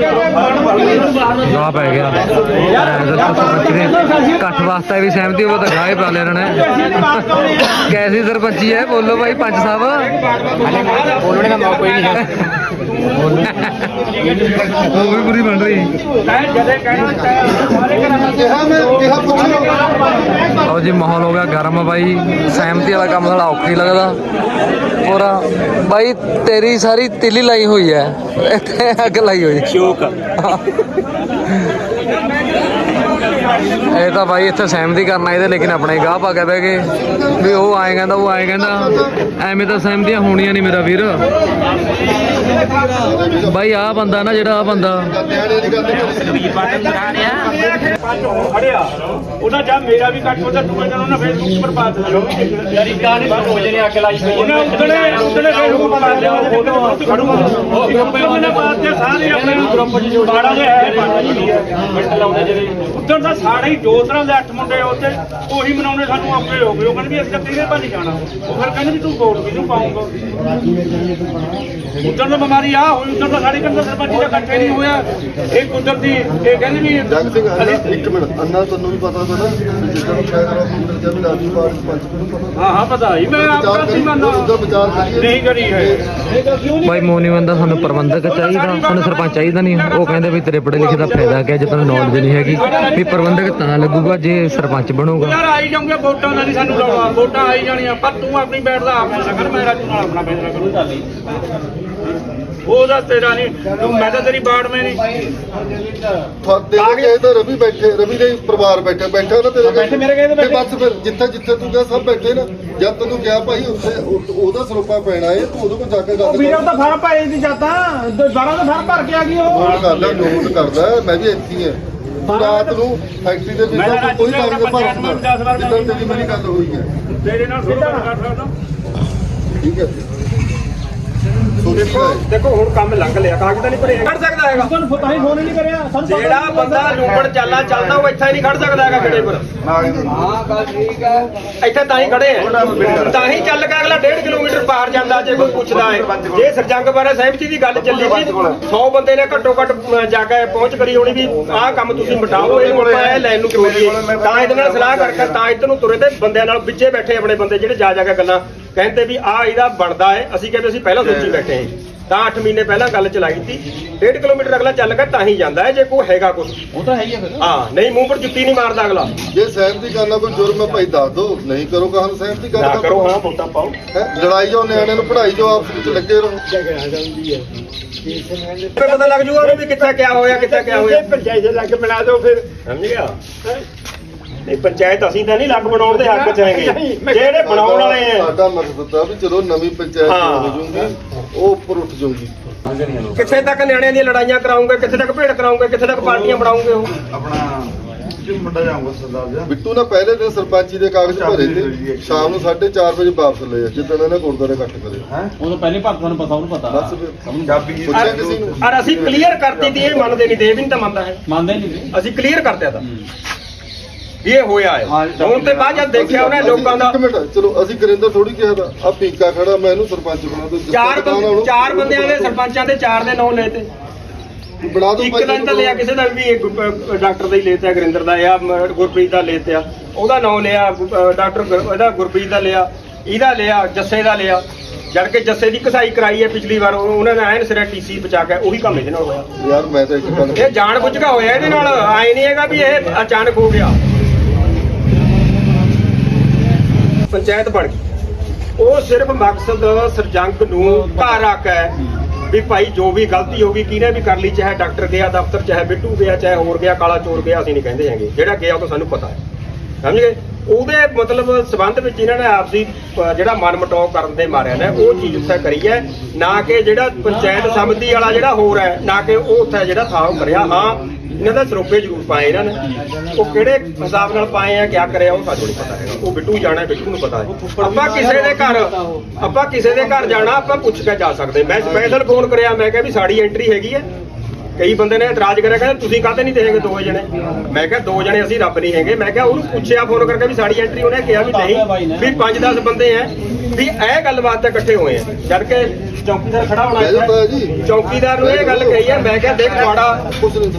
ਕਰਦਾ ਤਾਂ ਮੈਂ ਕੇ ਗਾਹ ਪੈ ਗਿਆ। ਸਰਪੰਚ ਦੇ ਇਕੱਠ ਵਾਸਤੇ ਵੀ ਸਹਿਮਤੀ ਹੋਵੇ ਤਾਂ ਹੀ ਪਾ ਲੈਣਾ ਹਾਂ। ਕੈਸੀ ਸਰਪੰਚੀ ਹੈ? ਬੋਲੋ ਭਾਈ ਪੰਚ ਸਾਹਿਬ। ਬੋਲਣੇ ਦਾ ਮੌਕਾ ਹੀ ਨਹੀਂ ਉਹ ਵੀ ਪੂਰੀ ਬਣ ਰਹੀ। ਕਿਹਾ ਮੈਂ ਕਿਹਾ ਪੁੱਛੋ ਲਓ ਜੀ ਮਾਹੌਲ ਹੋ ਗਿਆ ਗਰਮ ਬਾਈ। ਸਹਿਮਤੀ ਵਾਲਾ ਕੰਮ ਥੋੜਾ ਔਖਾ ਹੀ ਲੱਗਦਾ। ਪੂਰਾ ਬਾਈ ਤੇਰੀ ਸਾਰੀ ਤਿੱਲੀ ਲਾਈ ਹੋਈ ਹੈ। ਇੱਥੇ ਅੱਗ ਲਾਈ ਹੋਈ ਸ਼ੋਕ ਇਹ ਤਾਂ ਬਾਈ ਇੱਥੇ ਸਹਿਮਤੀ ਕਰਨਾ ਇਹਦੇ ਲੇਕਿਨ ਆਪਣੇ ਗਾਹ ਪਾ ਕੇ ਬਹਿ ਗਏ। ਵੀ ਉਹ ਆਏ ਕਹਿੰਦਾ ਉਹ ਆਏ ਕਹਿੰਦਾ ਐਵੇਂ ਤਾਂ ਸਹਿਮਤੀਆਂ ਹੋਣੀਆਂ ਨਹੀਂ ਮੇਰਾ ਵੀਰ। ਬਾਈ ਆਹ ਬੰਦਾ ਨਾ ਜਿਹੜਾ ਆ ਬੰਦਾ। ਉਹਦਾ ਜਦ ਮੇਰਾ ਵੀ ਕੱਟ ਉਹਦਾ ਦੂਏ ਦਿਨ ਉਹਨੇ ਫੇਸਬੁੱਕ ਪਰ ਪਾ ਦਿੱਤਾ ਯਾਰੀ ਕਾ ਨਹੀਂ ਹੋ ਜਨੇ ਅੱਗ ਲਾਈ ਪਈ ਉਹਨੇ ਉਦਣੇ ਉਦਣੇ ਫੇਸਬੁੱਕ ਪਾ ਲਿਆ ਉਹ ਫੋਟੋ ਖੜੂਗਾ ਉਹ ਗਰੁੱਪ ਉਹਨੇ ਪਾ ਦਿੱਤੇ ਸਾਰੇ ਆਪਣੇ ਗਰੁੱਪ ਚ ਬਾੜਾ ਦੇ ਹੈ। ਮਿੰਟ ਲਾਉਂਦੇ ਜਿਹੜੇ। ਉਦੋਂ ਤਾਂ ਸਾਰੇ ਹੀ ਦੋ ਤਰ੍ਹਾਂ ਦੇ ਅੱਠ ਮੁੰਡੇ ਉੱਥੇ ਉਹੀ ਮਨਾਉਣੇ ਸਾਨੂੰ ਆਪੇ ਹੋ ਗਏ। ਉਹ ਕਹਿੰਦੇ ਵੀ ਅਸੀਂ ਤਾਂ ਪਾ ਨਹੀਂ ਜਾਣਾ। ਉਹ ਫਿਰ ਕਹਿੰਦੇ ਵੀ ਤੂੰ ਵੋਟ ਕਿਹਨੂੰ ਪਾਉਂਗਾ। ਉਦੋਂ ਤਾਂ ਬਿਮਾਰੀ ਆ ਹੋਈ ਉਦੋਂ ਤਾਂ ਸਾਡੇ ਕੰਨ ਸਰਪੰਚ ਦਾ ਇਕੱਠੇ ਨਹੀਂ ਹੋਇਆ। ਇਹ ਕੁਦਰਤੀ ਇਹ ਕਹਿੰਦੇ ਵੀ ਜਗ ਸਿੰਘ ਅੰਨਾ ਇੱਕ ਮਿੰਟ ਅੰਨਾ ਤੁਹਾਨੂੰ ਵੀ ਪਤਾ ਤਾਂ ਨਾ ਵੀ ਜਿੱਦਾਂ ਨੂੰ ਨੂੰ ਪਤਾ ਹਾਂ ਹਾਂ ਪਤਾ ਹੀ। ਮੈਂ ਆਪਣਾ ਸੀ ਮੰਨਦਾ ਉਹਦਾ ਵਿਚਾਰ ਕਰੀਏ। ਨਹੀਂ ਕਰੀ ਹੈ। ਬਾਈ ਮੋਨੀ ਬੰਦਾ ਸਾਨੂੰ ਪ੍ਰਬੰਧਕ ਚਾਹੀਦਾ ਸਾਨੂੰ ਸਰਪੰਚ ਚਾਹੀਦਾ ਨਹੀਂ। ਉਹ ਕਹਿੰਦੇ ਵੀ ਤੇਰੇ ਪੜ੍ਹੇ ਲਿਖੇ ਦਾ ਫਾਇਦਾ ਕੀ ਜੇ ਤੈਨੂੰ ਨੌਲੇਜ ਨਹੀਂ ਹੈਗੀ। ਵੀ ਪ੍ਰਬੰਧਕ ਤਾਂ ਲੱਗੂਗਾ ਜੇ ਸਰਪੰਚ ਬਣੂਗਾ। ਯਾਰ ਆਈ ਜਾਉਂਗੇ ਵੋਟਾਂ ਦਾ ਨਹੀਂ ਸਾਨੂੰ ਲਾਉਣਾ ਵੋਟਾਂ ਆਈ ਜਾਣੀਆਂ ਪਰ ਤੂੰ ਆਪਣੀ ਬੈਠ ਦਾ ਆਪ ਫੈਸਲਾ ਕਰ ਮੈਂ ਰਾਜੂ ਨਾਲ ਆਪਣਾ ਫੈਸਲਾ ਕਰੂੰ ਚੱਲ ਉਹਦਾ ਤੇਰਾ ਨਹੀਂ ਤੂੰ ਮੈਂ ਤਾਂ ਤੇਰੀ ਬਾੜ ਮੈਂ ਨਹੀਂ ਤੁਹਾਡੇ ਕਹੇ ਤਾਂ ਰਵੀ ਬੈਠੇ ਰਵੀ ਦੇ ਪਰਿਵਾਰ ਬੈਠੇ ਬੈਠਾ ਨਾ ਤੇਰੇ ਬੈਠੇ ਮੇਰੇ ਕਹੇ ਤਾਂ ਬਸ ਫਿਰ ਜਿੱਥੇ ਜਿੱਥੇ ਤੂੰ ਗਿਆ ਸਭ ਬੈਠੇ ਨਾ। ਜਦ ਤੈਨੂੰ ਕਿਹਾ ਭਾਈ ਉੱਥੇ ਉਹ- ਉਹਦਾ ਸਰੋਪਾ ਪੈਣਾ ਏ ਤੂੰ ਉਹਦੇ ਕੋਲ ਜਾ ਕੇ ਉਹ ਗੱਲ ਵੀਰੇ ਕਰ। ਉਹ ਤਾਂ ਫਾਰਮ ਭਰੇ ਦੀ ਜਾਂਦਾ 12 ਦਾ ਫਾਰਮ ਭਰ ਕੇ ਆ ਗਈ ਉਹ। ਨੋਟ ਕਰਦਾ ਨੋਟ ਕਰਦਾ ਮੈਂ ਵੀ ਇੱਥੇ ਹੀ ਹਾਂ ਤੂੰ ਰਾਤ ਨੂੰ ਫੈਕਟਰੀ ਦੇ ਵਿੱਚ ਤਾਂ ਕੋਈ ਵਾਰ ਭਰਦਾ ਜਿੱਦਾਂ ਤੇਰੀ ਮੇਰੀ ਗੱਲ ਹੋਈ ਹੈ। ਤੇਰੇ ਨਾਲ ਸਿੱਧਾ ਕਰ ਸਕਦਾ। ਠੀਕ ਹੈ। ਦੇਖੋ ਦੇਖੋ ਹੁਣ ਕੰਮ ਲੰਘ ਲਿਆ ਕਾਗਜ਼ ਤਾਂ ਨਹੀਂ ਭਰੇ ਖੜ ਸਕਦਾ ਹੈਗਾ। ਤੁਹਾਨੂੰ ਪਤਾ ਹੀ ਫੋਨ ਹੀ ਨਹੀਂ ਕਰਿਆ। ਜਿਹੜਾ ਬੰਦਾ ਲੂੰਬੜ ਚਾਲਾ ਚੱਲਦਾ ਉਹ ਇੱਥੇ ਨਹੀਂ ਖੜ ਸਕਦਾ ਹੈਗਾ ਖੜੇ ਪਰ। ਹਾਂ ਗੱਲ ਠੀਕ ਹੈ ਇੱਥੇ ਤਾਂ ਹੀ ਖੜੇ ਆ। ਤਾਂ ਹੀ ਚੱਲ ਕੇ ਅਗਲਾ 1.5 ਕਿਲੋਮੀਟਰ ਪਾਰ ਜਾਂਦਾ ਜੇ ਕੋਈ ਪੁੱਛਦਾ ਹੈ। ਜੇ ਸਰਜੰਗ ਬਾਰੇ ਸਹਿਮਤੀ ਦੀ ਗੱਲ ਚੱਲੀ ਸੀ 100 ਬੰਦੇ ਨੇ ਘੱਟੋ ਘੱਟ ਜਾ ਕੇ ਪਹੁੰਚ ਕਰੀ ਹੋਣੀ ਵੀ ਆਹ ਕੰਮ ਤੁਸੀਂ ਮਿਟਾਓ ਇਹ ਆਪਾਂ ਇਹ ਲਾਈਨ ਨੂੰ ਕਿਉਂ ਤਾਂ ਇਹਦੇ ਨਾਲ ਸਲਾਹ ਕਰਕੇ ਤਾਂ ਇੱਧਰ ਨੂੰ ਤੁਰੇ ਤੇ ਬੰਦਿਆਂ ਨਾਲ ਵਿੱਚੇ ਬੈਠੇ ਆਪਣੇ ਬੰਦੇ ਜਿਹੜੇ ਜਾ ਜਾ ਕੇ ਗੱਲਾਂ ਕਹਿੰਦੇ ਵੀ ਆਹ ਇਹਦਾ ਬਣਦਾ ਹੈ। ਅਸੀਂ ਕਹਿੰਦੇ ਅਸੀਂ ਪਹਿਲਾਂ ਸੋਚੀ ਬੈਠੇ ਹਾਂ ਤਾਂ 8 ਮਹੀਨੇ ਪਹਿਲਾਂ ਗੱਲ ਚਲਾਈ ਸੀ 1.5 ਕਿਲੋਮੀਟਰ ਅਗਲਾ ਚੱਲ ਕੇ ਤਾਂ ਹੀ ਜਾਂਦਾ ਹੈ ਜੇ ਕੋਈ ਹੈਗਾ ਕੁਝ ਉਹ ਤਾਂ ਹੈ ਹੀ ਆ ਫਿਰ। ਹਾਂ ਨਹੀਂ ਮੂੰਹ ਪਰ ਜੁੱਤੀ ਨਹੀਂ ਮਾਰਦਾ ਅਗਲਾ। ਜੇ ਸਹਿਮਤੀ ਕਰਨਾ ਕੋਈ ਜੁਰਮ ਹੈ ਭਾਈ ਦੱਸ ਦੋ। ਨਹੀਂ ਕਰੋ ਕਹਾਂ ਸਹਿਮਤੀ ਨਾ ਕਰਨਾ ਕਰੋ ਹਾਂ ਵੋਟਾਂ ਪਾਓ। ਹੈਂ? ਲੜਾਈ ਜਾਓ ਨਿਆਣਿਆਂ ਨੂੰ ਪੜ੍ਹਾਈ ਜਾਓ ਆਪਸ ਵਿੱਚ ਲੱਗੇ ਰਹੋ। ਫਿਰ ਪਤਾ ਲੱਗ ਜੂਗਾ ਉਹਨੂੰ ਵੀ ਕਿੱਥੇ ਕਿਆ ਹੋਇਆ ਕਿੱਥੇ ਕਿਆ ਹੋਇਆ। ਪੰਚਾਇਤ ਦੇ ਲੱਗ ਬਣਾ ਦਿਓ ਫਿਰ। ਸਮਝ ਗਿਆ ਨਹੀਂ ਪੰਚਾਇਤ ਅਸੀਂ ਤਾਂ ਨਹੀਂ ਲੱਗ ਬਣਾਉਣ ਦੇ ਹੱਕ ਚ ਹੈਗੇ। ਜਿਹੜੇ ਬਣਾਉਣ ਵਾਲੇ ਆ। ਸਾਡਾ ਮਕਸਦ ਤਾਂ ਵੀ ਚਲੋ ਨਵੀਂ ਪੰਚਾਇਤ ਹਾਂ। ਹੋ ਜੂਗੀ ਉਹ ਉੱਪਰ ਉੱਠ ਜੂਗੀ। ਕਿੱਥੇ ਤੱਕ ਨਿਆਣਿਆਂ ਦੀਆਂ ਲੜਾਈਆਂ ਕਰਾਉਂਗੇ ਕਿੱਥੇ ਤੱਕ ਭੇੜ ਕਰਾਉਂਗੇ ਕਿੱਥੇ ਤੱਕ ਪਾਰਟੀਆਂ ਬਣਾਉਂਗੇ ਉਹ? ਬਿੱਟੂ ਨੇ ਪਹਿਲੇ ਦਿਨ ਸਰਪੰਚੀ ਦੇ ਕਾਗਜ਼ ਭਰੇ ਤੇ ਸ਼ਾਮ ਨੂੰ 4:30 ਵਜੇ ਵਾਪਸ ਲਏ ਜਿੱਦਣ ਇਹਨੇ ਗੁਰਦੁਆਰੇ ਇਕੱਠ ਕਰੇ। ਉਹ ਤਾਂ ਪਹਿਲੇ ਭਰ ਤੁਹਾਨੂੰ ਪਤਾ ਉਹਨੂੰ ਪਤਾ। ਬਸ ਕਿਸੇ ਨੂੰ। ਔਰ ਅਸੀਂ ਕਲੀਅਰ ਕਰਤੀ ਤੀ ਇਹ ਮੰਨਦੇ ਨਹੀਂ ਦੇਵ ਨਹੀਂ ਤਾਂ ਮੰਨਦਾ ਹੈ। ਮੰਨਦੇ ਨਹੀਂ ਜੀ ਅਸੀਂ ਕਲੀਅਰ ਕਰਤਿਆ ਤਾਂ। ਇਹ ਹੋਇਆ ਹੈ। ਹੁਣ ਤੇ ਬਾਅਦ ਜਦ ਦੇਖਿਆ ਉਹਨੇ ਲੋਕਾਂ ਦਾ ਇੱਕ ਮਿੰਟ ਚਲੋ ਅਸੀਂ ਕਰਿੰਦਰ ਥੋੜੀ ਕਿਹਾ ਦਾ ਆ ਪੀਕਾ ਖੜਾ ਮੈਂ ਇਹਨੂੰ ਸਰਪੰਚ ਬਣਾ ਦੋ ਚਾਰ ਬੰਦੇ ਚਾਰ ਬੰਦਿਆਂ ਨੇ ਸਰਪੰਚਾਂ ਦੇ ਚਾਰ ਦੇ ਨਾਂ ਲਏ ਤੇ। ਬਣਾ ਦੋ ਇੱਕ ਦਿਨ ਤਾਂ ਲਿਆ ਕਿਸੇ ਦਾ ਵੀ ਇੱਕ ਡਾਕਟਰ ਦਾ ਹੀ ਲੇਤਾ ਗੁਰਿੰਦਰ ਦਾ ਆ ਗੁਰਪ੍ਰੀਤ ਦਾ ਲੇਤਿਆ ਉਹਦਾ ਨਾਮ ਲਿਆ ਡਾਕਟਰ ਇਹਦਾ ਗੁਰਪ੍ਰੀਤ ਦਾ ਲਿਆ ਇਹਦਾ ਲਿਆ ਜੱਸੇ ਦਾ ਲਿਆ। ਜਦ ਕਿ ਜੱਸੇ ਦੀ ਕਸਾਈ ਕਰਾਈ ਹੈ ਪਿਛਲੀ ਵਾਰ ਉਹ- ਉਹਨਾਂ ਨੇ ਐਨ ਸਿਰੇ ਟੀਸੀ ਬਚਾ ਕੇ ਉਹੀ ਕੰਮ ਇਹਦੇ ਨਾਲ ਹੋਇਆ। ਯਾਰ ਮੈਂ ਤਾਂ ਇੱਕ ਗੱਲ ਇਹ ਜਾਣ ਬੁੱਝ ਕੇ ਹੋਇਆ ਇਹਦੇ ਨਾਲ ਆਏ ਨਹੀਂ ਹੈਗਾ ਵੀ ਇਹ ਅਚਾਨਕ ਹੋ ਗਿਆ। ਪੰਚਾਇਤ ਬਣ ਗਈ। ਉਹ ਸਿਰਫ ਮਕਸਦ ਸਰਜੰਗ ਨੂੰ ਘਰ ਆ ਕੇ ਵੀ ਭਾਈ ਜੋ ਵੀ ਗਲਤੀ ਹੋ ਗਈ ਕਿਹਨੇ ਵੀ ਕਰ ਲਈ ਚਾਹੇ ਡਾਕਟਰ ਗਿਆ ਦਫ਼ਤਰ ਚਾਹੇ ਬਿੱਟੂ ਗਿਆ ਚਾਹੇ ਹੋਰ ਗਿਆ ਕਾਲਾ ਚੋਰ ਗਿਆ ਅਸੀਂ ਨਹੀਂ ਕਹਿੰਦੇ ਹੈਗੇ। ਜਿਹੜਾ ਗਿਆ ਉਹ ਤਾਂ ਸਾਨੂੰ ਪਤਾ ਹੈ। ਸਮਝ ਗਏ? ਉਹਦੇ ਮਤਲਬ ਸਬੰਧ ਵਿੱਚ ਇਹਨਾਂ ਨੇ ਆਪਸੀ ਅ, ਜਿਹੜਾ ਮਨਮਟਾਓ ਕਰਨ ਦੇ ਮਾਰਿਆ ਨੇ ਉਹ ਚੀਜ਼ ਉੱਥੇ ਕਰੀ ਹੈ। ਨਾ ਕਿ ਜਿਹੜਾ ਪੰਚਾਇਤ ਸਮਿਤੀ ਵਾਲਾ ਜਿਹੜਾ ਹੋਰ ਹੈ ਨਾ ਕਿ ਉਹ ਉੱਥੇ ਜਿਹੜਾ ਥਾਂ ਉਹ ਕਰਿਆ ਹਾਂ ਇਹਨਾਂ ਦਾ ਸਰੋਪੇ ਜ਼ਰੂਰ ਪਾਏ ਇਹਨਾਂ ਨੇ। ਉਹ ਕਿਹੜੇ ਹਿਸਾਬ ਨਾਲ ਪਾਏ ਆ ਕਿਆ ਕਰਿਆ ਉਹ ਸਾਨੂੰ ਨਹੀਂ ਪਤਾ ਹੈਗਾ। ਉਹ ਬਿੱਟੂ ਜਾਣਾ ਬਿੱਟੂ ਨੂੰ ਪਤਾ ਹੈ। ਆਪਾਂ ਕਿਸੇ ਦੇ ਘਰ ਆਪਾਂ ਕਿਸੇ ਦੇ ਘਰ ਜਾਣਾ ਆਪਾਂ ਪੁੱਛ ਕੇ ਜਾ ਸਕਦੇ। ਮੈਂ ਸਪੈਸ਼ਲ ਫੋਨ ਕਰਿਆ ਮੈਂ ਕਿਹਾ ਵੀ ਸਾਡੀ ਐਂਟਰੀ ਹੈਗੀ ਹੈ। ਕਈ ਬੰਦੇ ਨੇ ਇਤਰਾਜ਼ ਕਰਿਆ ਕਹਿੰਦੇ ਤੁਸੀਂ ਕਾਹਤੇ ਨਹੀਂ ਦੇਹੇਗੇ ਦੋ ਜਣੇ? ਮੈਂ ਕਿਹਾ ਦੋ ਜਣੇ ਅਸੀਂ ਰੱਬ ਨਹੀਂ ਹੈਗੇ। ਮੈਂ ਕਿਹਾ ਉਹਨੂੰ ਪੁੱਛਿਆ ਫੋਨ ਕਰਕੇ ਵੀ ਸਾਡੀ ਐਂਟਰੀ ਉਹਨੇ ਕਿਹਾ ਵੀ ਨਹੀਂ ਵੀ 5-10 ਬੰਦੇ ਐ ਵੀ ਇਹ ਗੱਲਬਾਤ ਤੇ ਇਕੱਠੇ ਹੋਏ ਆ ਜਦ ਕਿ ਚੌਕੀਦਾਰ ਖੜਾ ਹੋਣਾ। ਚੌਕੀਦਾਰ ਨੂੰ ਇਹ ਗੱਲ ਕਹੀ ਹੈ ਮੈਂ ਕਿਹਾ ਦੇਖ ਤੁਹਾਡਾ ਕੁਛ ਨਹੀਂ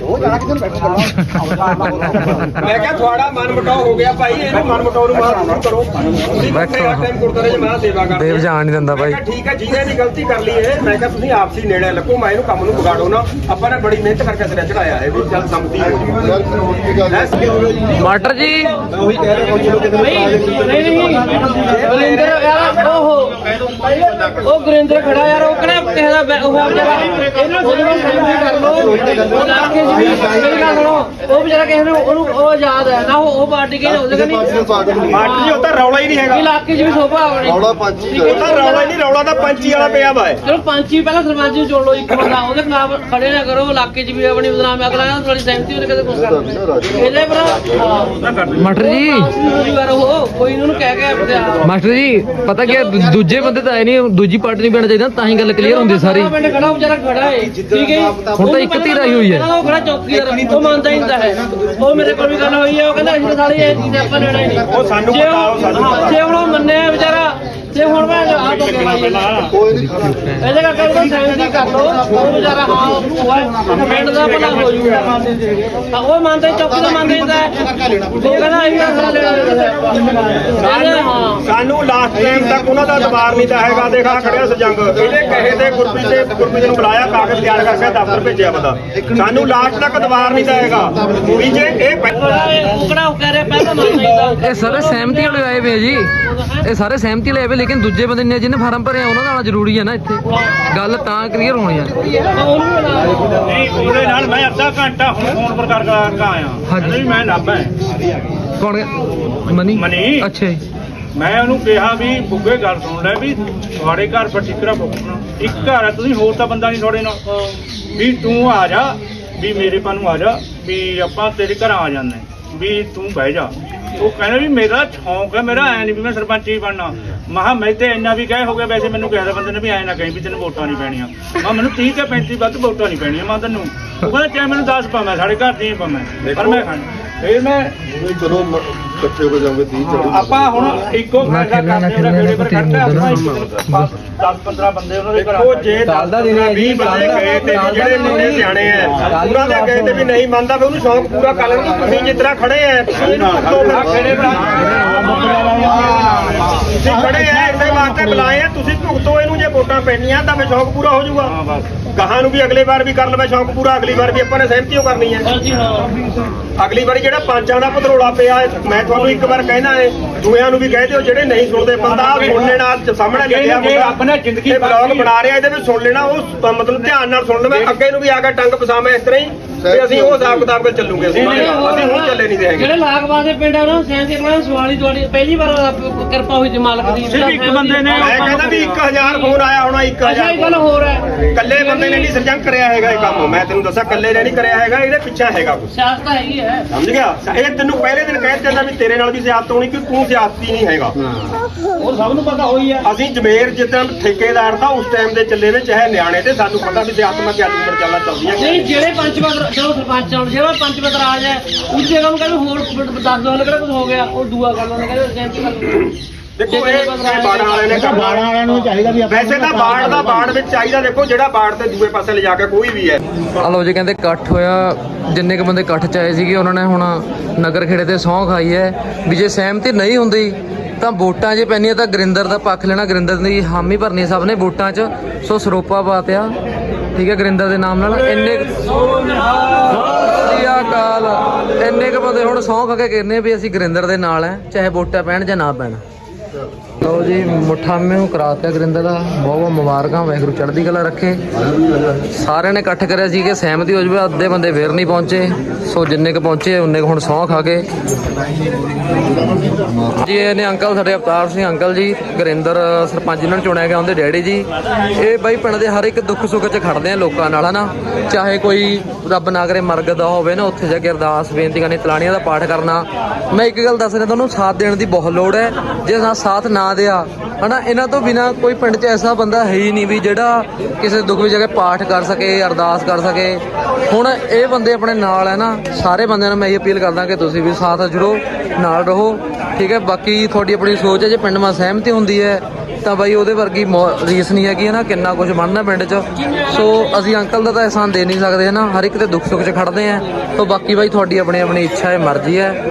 ਹੁੰਦਾ ਮੈਂ ਕਿਹਾ ਤੁਹਾਡਾ ਮਨ ਮਟਾਓ ਹੋ ਗਿਆ ਭਾਈ ਇਹਨੂੰ ਮਨ ਮਟਾਓ ਨੂੰ ਮਾਰ ਦੂਰ ਕਰੋ। ਤੁਸੀਂ ਬੈਠੇ ਆ ਟਾਈਮ ਗੁਰਦਾਰੇ 'ਚ ਮੈਂ ਸੇਵਾ ਕਰਦੇ ਦੇਵ ਜਾਣ ਨਹੀਂ ਦਿੰਦਾ ਕਿਹਾ ਠੀਕ ਹੈ ਜਿਹਨੇ ਦੀ ਗਲਤੀ ਕਰ ਲਈ ਹੈ ਮੈਂ ਕਿਹਾ ਤੁਸੀਂ ਆਪਸੀ ਨੇੜੇ ਲੱਗੋ ਮੈਂ ਇਹਨੂੰ ਕੰਮ ਨੂੰ ਵਿਗਾੜੋ ਨਾ। ਆਪਾਂ ਨੇ ਬੜੀ ਮਿਹਨਤ ਕਰਕੇ ਸਿਰੇ ਚੜਾਇਆ ਹੈ ਵੀ ਚੱਲ ਸੰਮਤੀ ਹੋ? ਮਾਸਟਰ ਜੀ ਉਹੀ ਕਹਿ ਰਿਹਾ ਕੋਈ ਲੋਕ ਨਹੀਂ ਨਹੀਂ ਗੁਰਿੰਦਰ ਯਾਰ ਉਹ ਉਹ ਗੁਰਿੰਦਰ ਖੜਾ ਯਾਰ ਉਹ ਕਿਹੜਾ ਕਿਸੇ ਦਾ ਉਹ ਵਿਚਾਰਾ ਇਹਨੂੰ ਉਹਦੇ ਨਾਲ ਸੈਲਫੀ ਕਰ ਲੋ ਉਹ ਕੇ ਜੀ ਮੇਰੀ ਗੱਲ ਸੁਣੋ ਉਹ ਵਿਚਾਰਾ ਕਿਸੇ ਨੂੰ ਉਹਨੂੰ ਉਹ ਯਾਦ ਹੈ ਨਾ ਉਹ ਉਹ ਪਾਰਟੀ ਕੇ ਉਹਦੇ ਕਨੀ ਪਾਰਟੀ ਜੀ ਉਹ ਤਾਂ ਰੌਲਾ ਹੀ ਨਹੀਂ ਹੈਗਾ ਇਲਾਕੇ 'ਚ ਵੀ ਸੋਭਾ ਆਪਣੀ ਰੌਲਾ ਪੰਜ ਹੀ ਉਹ ਤਾਂ ਰੌਲਾ ਹੀ ਨਹੀਂ ਰੌਲਾ ਤਾਂ ਪੰਚੀ ਵਾਲਾ ਪਿਆ ਵਾ ਹੈ ਚਲੋ ਪੰਚੀ ਪਹਿਲਾਂ ਸਰਪੰਚ ਨੂੰ ਚੁਣ ਲਓ ਇੱਕ ਬੰਦਾ ਉਹਦੇ ਖਿਲਾਫ ਖੜੇ ਨਾ ਕਰੋ ਇਲਾਕੇ 'ਚ ਵੀ ਆਪਣੀ ਬਦਨਾਮ ਅਗਲਾ ਕਹਿੰਦਾ ਤੁਹਾਡੀ ਸਹਿਮਤੀ ਉਹਨੇ ਕਦੇ ਕੁਝ ਕਰਨਾ ਇਹਦੇ ਭਰਾ। ਹਾਂ ਮਾਸਟਰ ਜੀ। ਉਹ ਕੋਈ ਨੂੰ ਕਹਿ ਕੇ ਆਪਦੇ ਮਾਸਟਰ ਜੀ ਪਤਾ ਕੀ ਹੈ, ਦੂ- ਦੂਜੇ ਬੰਦੇ ਤਾਂ ਆਏ ਨਹੀਂ ਦੂਜੀ ਪਾਰਟੀ ਨਹੀਂ ਪੈਣਾ ਚਾਹੀਦਾ ਤਾਂ ਹੀ ਗੱਲ ਕਲੀਅਰ ਹੁੰਦੀ ਸਾਰੀ। ਪਿੰਡ ਖੜਾ ਉਹ ਵਿਚਾਰਾ ਖੜਾ ਹੈ ਠੀਕ ਹੈ ਜੀ? ਹੁਣ ਤਾਂ ਇੱਕ ਧਿਰ ਆਈ ਹੋਈ ਹੈ। ਪਹਿਲਾਂ ਉਹ ਖੜਾ ਚੌਕੀਦਾਰ ਉਹ ਮੰਨਦਾ ਹੀ ਹੁੰਦਾ ਹੈ। ਉਹ ਮੇਰੇ ਕੋਲ ਵੀ ਗੱਲ ਹੋਈ ਹੈ ਉਹ ਕਹਿੰਦਾ ਅਸੀਂ ਤਾਂ ਸਾਲੇ ਇਹ ਚੀਜ਼ ਆਪਾਂ ਲੈਣਾ ਹੀ ਨਹੀਂ। ਉਹ ਸਾਨੂੰ ਪਤਾ, ਉਹ ਸਾਨੂੰ ਪਤਾ। ਜੇ ਹੁਣ ਉਹ ਮੰਨਿਆ ਵਿਚਾਰਾ ਤੇ ਹੁਣ ਮੈਂ ਆਪ ਹੋ ਗਿਆ ਕੋਈ ਨਹੀਂ ਖੜਾ ਇਹਦੇ ਕਰਕੇ ਉਹਦਾ ਸਹਿਮਤੀ ਕਰ ਲੋ ਉਹ ਵਿਚਾਰਾ ਹਾਂ ਉਹ ਪਿੰਡ ਦਾ ਭਲਾ ਹੋ ਜੂਗਾ ਹਾਂ, ਉਹ ਮੰਨਦਾ ਚੌਕੀ ਦਾ ਮੰਨਦਾ ਹੈ। ਉਹ ਕਹਿੰਦਾ ਅਸੀਂ ਤਾਂ ਸਾਲਾ ਲੈਣਾ ਹਾਂ। ਸਾਨੂੰ ਲਾਸਟ ਟਾਈਮ ਤੱਕ ਉਹਨਾਂ ਦਾ ਦਬਾਰ ਨਹੀਂ ਤਾਂ ਹੈਗਾ। ਦੇਖਾ ਖੜਿਆ ਸਜੰਗ ਇਹਦੇ ਕਹੇ ਤੇ ਗੁਰਪ੍ਰੀਤ ਤੇ ਗੁਰਪ੍ਰੀਤ ਨੂੰ ਬੁਲਾਇਆ ਕਾਗਜ਼ ਤਿਆਰ ਕਰਕੇ ਦਫ਼ਤਰ ਭੇਜਿਆ ਬੰਦਾ। ਸਾਨੂੰ ਲਾਸਟ ਤੱਕ ਦਬਾਰ ਨਹੀਂ ਤਾਂ ਹੈਗਾ। ਵੀ ਜੇ ਇਹ ਪਹਿ- ਉਹ ਕਿਹੜਾ ਉਹ ਕਹਿ ਰਿਹਾ ਪਹਿਲਾਂ ਤਾਂ। ਇਹ ਸਾਰੇ ਸਹਿਮਤੀ ਵਾਲੇ ਆਏ ਵੇ ਜੀ। ਇਹ ਸਾਰੇ ਸਹਿਮਤੀ ਵਾਲੇ ਆਏ ਵੇ ਲੇਕਿਨ ਦੂਜੇ ਬੰਦੇ ਨੇ ਜਿਹਨੇ ਫਾਰਮ ਭਰਿਆ ਉਹਨਾਂ ਆਉਣਾ ਜ਼ਰੂਰੀ ਹੈ ਨਾ ਇੱਥੇ। ਗੱਲ ਤਾਂ ਕਲੀਅਰ ਹੋਣੀ ਆ। ਨਹੀਂ ਉਹਦੇ ਨਾਲ ਮੈਂ ਅੱਧਾ ਘੰਟਾ ਹੁਣ ਫੋਨ ਪਰ ਕਰ ਕਰਕੇ ਆਇਆ। ਹਾਂਜੀ। ਕਹਿੰਦਾ ਵੀ ਮੈਂ ਨਾਭਾ ਹੈ ਕੌਣ ਮਨੀ? ਮਨੀ। ਅੱਛਾ ਜੀ। ਮੈਂ ਉਹਨੂੰ ਕਿਹਾ ਵੀ ਬੁੱਗੇ ਗੱਲ ਸੁਣ ਲੈ ਵੀ ਤੁਹਾਡੇ ਘਰ ਪਰਟੀਕੂਲਰ ਬੁੱਕਣਾ ਇੱਕ ਘਰ ਹੈ ਤੁਸੀਂ ਹੋਰ ਤਾਂ ਬੰਦਾ ਨਹੀਂ ਤੁਹਾਡੇ ਨਾਲ। ਵੀ ਤੂੰ ਆ ਜਾ ਵੀ ਮੇਰੇ ਪਾ ਨੂੰ ਆ ਜਾ ਵੀ ਆਪਾਂ ਤੇਰੇ ਘਰ ਆ ਜਾਂਦੇ ਵੀ ਤੂੰ ਬਹਿ ਜਾ। ਉਹ ਕਹਿੰਦਾ ਵੀ ਮੇਰਾ ਸ਼ੌਂਕ ਹੈ ਮੇਰਾ ਐ ਨਹੀਂ ਵੀ ਮੈਂ ਸਰਪੰਚ ਹੀ ਬਣਨਾ। ਮਹਾ ਮੈਂ ਤੇ ਇੰਨਾ ਵੀ ਕਹੇ ਹੋ ਗਿਆ ਵੈਸੇ ਮੈਨੂੰ ਕਿਹਾ ਬੰਦੇ ਨੇ ਵੀ ਐ ਨਾ ਕਹੀਂ ਵੀ ਤੈਨੂੰ ਵੋਟਾਂ ਨਹੀਂ ਪੈਣੀਆਂ। ਮੈਂ ਮੈਨੂੰ 30 ਤੇ 35 ਵੱਧ ਵੋਟਾਂ ਨਹੀਂ ਪੈਣੀਆਂ ਮੈਂ ਤੈਨੂੰ। ਉਹ ਕਹਿੰਦਾ ਚਾਹੇ ਮੈਨੂੰ 10 ਪਾਵਾਂ ਸਾਡੇ ਘਰ ਦੀਆਂ ਪਾਵਾਂ। ਪਰ ਮੈਂ ਖਾਣ। ਫਿਰ ਮੈਂ ਚਲੋ ਇਕੱਠੇ ਹੋ ਜਾਓਗੇ 30 40 ਆਪਾਂ ਹੁਣ ਇੱਕੋ ਨਾ ਖੇਲਣਾ, ਨਾ ਕਰਦੇ ਹਾਂ ਖੇਲਣਾ, ਨਾ ਕੱਢਦੇ ਆਪਾਂ ਖੇਲਣਾ। 10 15 ਬੰਦੇ ਉਹਨਾਂ ਦੇ ਘਰ ਦੇਖੋ ਜੇ 20 ਬੰਦੇ ਗਏ ਤੇ ਵੀ ਜਿਹੜੇ ਮੁੰਡੇ ਸਿਆਣੇ ਐ ਉਹਨਾਂ ਦੇ ਗਏ ਤੇ ਵੀ ਨਹੀਂ ਮੰਨਦਾ ਫਿਰ ਉਹਨੂੰ ਸ਼ੌਂਕ ਪੂਰਾ ਕਰ ਲੈਣ ਤੁਸੀਂ ਜਿਸ ਤਰ੍ਹਾਂ ਖੜੇ ਐ ਤੁਸੀਂ ਇਹਨੂੰ ਫਿਰ। ਖੇੜੇ ਤੁਸੀਂ ਖੜੇ ਐ ਵਾਸਤੇ ਬੁਲਾਏ ਐ ਤੁਸੀਂ ਭੁਗਤੋ ਇਹਨੂੰ ਜੇ ਵੋਟਾਂ ਪੈਣੀਆਂ ਤਾਂ ਫਿਰ ਸ਼ੌਂਕ ਪੂਰਾ ਹੋ ਜਾਊਗਾ। ਹਾਂ ਬਸ। ਗਾਹਾਂ ਨੂੰ ਵੀ ਅਗਲੇ ਵਾਰ ਵੀ ਕਰ ਲਵੇ ਸ਼ੌਂਕ ਪੂਰਾ ਅਗਲੀ ਵਾਰ ਵੀ ਆਪਾਂ ਨੇ ਸਹਿਮਤੀ ਓ ਕਰਨੀ ਹੈ। ਹਾਂਜੀ ਹਾਂ। ਅਗਲੀ ਵਾਰੀ ਜਿਹੜਾ ਪੰਜਾਂ ਦਾ ਪਧਰੋਲਾ ਪਿਆ ਹੈ, ਮੈਂ ਤੁਹਾਨੂੰ ਇੱਕ ਵਾਰ ਕਹਿਣਾ ਹੈ ਦੂਆਂ ਨੂੰ ਵੀ ਕਹਿ ਦਿਓ ਜਿਹੜੇ ਨਹੀਂ ਸੁਣਦੇ ਬੰਦਾ ਸੁਣ ਲੈਣਾ ਸਾਹਮਣੇ ਲੱਗਿਆ ਰੱਬ ਨੇ ਜ਼ਿੰਦਗੀ ਬਲੌਗ ਬਣਾ ਰਿਹਾ ਇਹਦੇ ਵਿੱਚ ਸੁਣ ਲੈਣਾ ਉਹ ਮਤਲਬ ਧਿਆਨ ਨਾਲ ਸੁਣ ਲਵੇ ਅੱਗੇ ਨੂੰ ਵੀ ਆ ਕੇ ਟੰਗ ਪਸਾਵੇਂ ਇਸ ਤਰ੍ਹਾਂ ਹੀ। ਤੇ ਅਸੀਂ ਉਹ ਹਿਸਾਬ ਕਿਤਾਬ ਨਾਲ ਚੱਲੂਗੇ ਅਸੀਂ। ਅਸੀਂ ਹੁਣ ਚੱਲੇ ਨਹੀਂ ਦੇਣਗੇ ਜਿਹੜੇ ਲਾਗਬਾਦ ਦੇ ਪਿੰਡ ਆ ਉਹਨਾਂ ਨੂੰ ਸਵਾਲੀ ਤੁਹਾਡੀ ਪਹਿਲੀ ਵਾਰ ਰੱਬ ਕਿਰਪਾ ਹੋਈ ਤੇ ਮਾਲਕ ਦੀ। ਸਿਰਫ ਇੱਕ ਬੰਦੇ ਨੇ ਮੈਂ ਕਹਿੰਦਾ ਵੀ 1000 ਫੋਨ ਆਇਆ ਹੋਣਾ ਅੱਛਾ 1000 ਇਹ ਗੱਲ ਹੋਰ ਹੈ। ਕੱਲੇ ਬੰਦੇ ਨੇ ਨਹੀਂ ਸਰਜੰਗ ਕਰਿਆ ਹੈਗਾ ਇਹ ਕੰਮ। ਮੈਂ ਤੈਨੂੰ ਦੱਸਾਂ ਕੱਲੇ ਨੇ ਨਹੀਂ ਕਰਿਆ ਹੈਗਾ ਇਹਦੇ ਪਿੱਛੇ ਹੈਗਾ ਕੁਝ ਸਿਆਸਤ ਤਾਂ ਹੈਗੀ ਹੈ। ਸਮਝ ਗਿਆ? ਇਹ ਤੈਨੂੰ ਪਹਿਲੇ ਦਿਨ ਕਹਿ ਦਿੱਤਾ ਵੀ ਤੇਰੇ ਨਾਲ ਵੀ ਸਿਆਸਤ ਹੋਣੀ ਕਿ ਤੂੰ ਸਿਆਸਤੀ ਨਹੀਂ ਹੈਗਾ। ਉਹ ਸਭ ਨੂੰ ਪਤਾ ਹੋਈ ਹੈ। ਅਸੀਂ ਜਮੇਰ ਜਿੱਦਾਂ ਠੇਕੇਦਾਰ ਤਾਂ ਉਸ ਟਾਈਮ ਦੇ ਚੱਲੇ ਨੇ ਚਾਹੇ ਨਿਆਣੇ ਤੇ ਸਾਨੂੰ ਪਤਾ ਵੀ ਸਿਆਸਤ ਮੈਂ ਕਿਆ ਉਮਰ ਚੱਲਣਾ ਚੱਲਦੀਆਂ ਨਹੀਂ ਜਿਹੜੇ ਪੰਚ ਪਤਰ ਚਲੋ ਸਰਪੰਚ ਆਉਣ ਜਿਹੜਾ ਪੰਚ ਪਤਰ ਆ ਜਾਏ ਉਸ ਜਗ੍ਹਾ ਨੂੰ ਕਹਿੰਦੇ ਹੋਰ ਦੱਸ ਦੋ ਹਲ ਕਿਹੜਾ ਕੁਝ ਹੋ ਗਿਆ ਉਹ ਦੂਆ ਕਰ ਲੈਂਦੇ ਕਹਿੰਦੇ। ਦੇਖੋ ਇਹ ਬਾੜਾਂ ਵਾਲਿਆਂ ਨੇ ਕਰਨਾ। ਬਾੜਾਂ ਵਾਲਿਆਂ ਨੂੰ ਚਾਹੀਦਾ ਵੀ ਵੈਸੇ ਤਾਂ ਬਾੜ ਦਾ ਬਾੜ ਵਿੱਚ ਚਾਹੀਦਾ ਦੇਖੋ ਜਿਹੜਾ ਬਾੜ ਤੇ ਦੂਏ ਪਾਸੇ ਲਿਜਾ ਕੇ ਕੋਈ ਵੀ ਹੈ। ਆ ਲਓ ਜੀ ਕਹਿੰਦੇ ਇਕੱਠ ਹੋਇਆ ਜਿੰਨੇ ਕ ਬੰਦੇ ਇਕੱਠ ਚ ਆਏ ਸੀਗੇ ਉਹਨਾਂ ਨੇ ਹੁਣ ਨਗਰ ਖੇੜੇ ਤੇ ਸਹੁੰ ਖਾਈ ਹੈ। ਵੀ ਜੇ ਸਹਿਮਤੀ ਨਹੀਂ ਹੁੰਦੀ ਤਾਂ ਵੋਟਾਂ ਜੇ ਪੈਣੀਆਂ ਤਾਂ ਗਰਿੰਦਰ ਦਾ ਪੱਖ ਲੈਣਾ ਗਰਿੰਦਰ ਦੀ ਹਾਮੀ ਭਰਨੀ ਸਭ ਨੇ ਵੋਟਾਂ 'ਚ। ਸੋ ਸਰੋਪਾ ਪਾਤਿਆ ਠੀਕ ਹੈ ਗਰਿੰਦਰ ਦੇ ਨਾਮ ਨਾਲ। ਇੰਨੇ ਸ੍ਰੀ ਅਕਾਲ। ਇੰਨੇ ਕੁ ਬੰਦੇ ਹੁਣ ਸੌਂ ਖਾ ਕੇ ਕਹਿੰਦੇ ਵੀ ਅਸੀਂ ਗਰਿੰਦਰ ਦੇ ਨਾਲ ਹੈ, ਚਾਹੇ ਵੋਟਾਂ ਪੈਣ ਜਾਂ ਨਾ ਪੈਣ। ਲਓ ਜੀ, ਮੁੱਠਾ ਨੂੰ ਕਰਾਤਿਆ ਗਰਿੰਦਰ ਦਾ। ਬਹੁਤ ਬਹੁਤ ਮੁਬਾਰਕਾਂ, ਵਾਹਿਗੁਰੂ ਚੜ੍ਹਦੀ ਕਲਾ ਰੱਖੇ। ਸਾਰਿਆਂ ਨੇ ਇਕੱਠ ਕਰਿਆ ਸੀ ਕਿ ਸਹਿਮਤੀ ਹੋ ਜਾਵੇ, ਅੱਧੇ ਬੰਦੇ ਫੇਰ ਨਹੀਂ ਪਹੁੰਚੇ। ਸੋ ਜਿੰਨੇ ਕੁ ਪਹੁੰਚੇ, ਉਹਨੇ ਕੁ ਹੁਣ ਸਹੁੰ ਖਾ ਕੇ। ਜੀ ਇਹਨੇ ਅੰਕਲ ਸਾਡੇ ਅਵਤਾਰ ਸਿੰਘ, ਅੰਕਲ ਜੀ, ਗੁਰਿੰਦਰ, ਸਰਪੰਚ ਇਹਨਾਂ ਨੂੰ ਚੁਣਿਆ ਗਿਆ, ਉਹਦੇ ਡੈਡੀ ਜੀ। ਇਹ ਬਾਈ ਪਿੰਡ ਦੇ ਹਰ ਇੱਕ ਦੁੱਖ ਸੁੱਖ 'ਚ ਖੜਦੇ ਆ ਲੋਕਾਂ ਨਾਲ, ਹਨਾ? ਚਾਹੇ ਕੋਈ ਰੱਬ ਨਾ ਕਰੇ, ਮਰਗ ਦਾ ਹੋਵੇ ਨਾ, ਉੱਥੇ ਜਾ ਕੇ ਅਰਦਾਸ, ਬੇਨਤੀ ਕਰਨੀ, ਤਲਾਣੀਆਂ ਦਾ ਪਾਠ ਕਰਨਾ। ਮੈਂ ਇੱਕ ਗੱਲ ਦੱਸ ਰਿਹਾ ਤੁਹਾਨੂੰ, ਸਾਥ ਦੇਣ ਦੀ ਬਹੁਤ ਲੋੜ ਹੈ। ਜੇ ਸਾ- ਸਾਥ ਨਾ ਦਿਆ ਹਨਾ, ਇਹਨਾਂ ਤੋਂ ਬਿਨਾ ਕੋਈ ਪਿੰਡ 'ਚ ਐਸਾ ਬੰਦਾ ਹੈ ਹੀ ਨਹੀਂ ਵੀ ਜਿਹੜਾ ਕਿਸੇ ਦੁੱਖ ਵਿੱਚ ਜਾ ਕੇ ਪਾਠ ਕਰ ਸਕੇ, ਅਰਦਾਸ ਕਰ ਸਕੇ। ਹੁਣ ਇਹ ਬੰਦੇ ਆਪਣੇ ਨਾਲ ਹੈ ਨਾ, ਸਾਰੇ ਬੰਦਿਆਂ ਨੂੰ ਮੈਂ ਇਹ ਅਪੀਲ ਕਰਦਾ ਕਿ ਤੁਸੀਂ ਵੀ ਸਾਥ ਜੁੜੋ, ਨਾਲ ਰਹੋ, ਠੀਕ ਹੈ? ਬਾਕੀ ਤੁਹਾਡੀ ਆਪਣੀ ਸੋਚ ਹੈ, ਜੇ ਪਿੰਡ ਮਾ ਸਹਿਮਤੀ ਹੁੰਦੀ ਹੈ, ਤਾਂ ਬਾਈ ਉਹਦੇ ਵਰਗੀ ਮੌ- ਰੀਸ ਨਹੀਂ ਹੈਗੀ ਹੈ ਨਾ, ਕਿੰਨਾ ਕੁਝ ਬਣਨਾ ਪਿੰਡ 'ਚ। ਸੋ ਅਸੀਂ ਅੰਕਲ ਦਾ ਤਾਂ ਅਹਿਸਾਨ ਦੇ ਨਹੀਂ ਸਕਦੇ ਹੈ ਨਾ ਹਰ ਇੱਕ ਦੇ ਦੁੱਖ ਸੁੱਖ 'ਚ ਖੜਦੇ ਆ। ਸੋ ਬਾਕੀ ਬਾਈ ਤੁਹਾਡੀ ਆਪਣੀ ਆਪਣੀ ਇੱਛਾ ਹੈ, ਮਰਜ਼ੀ ਹੈ।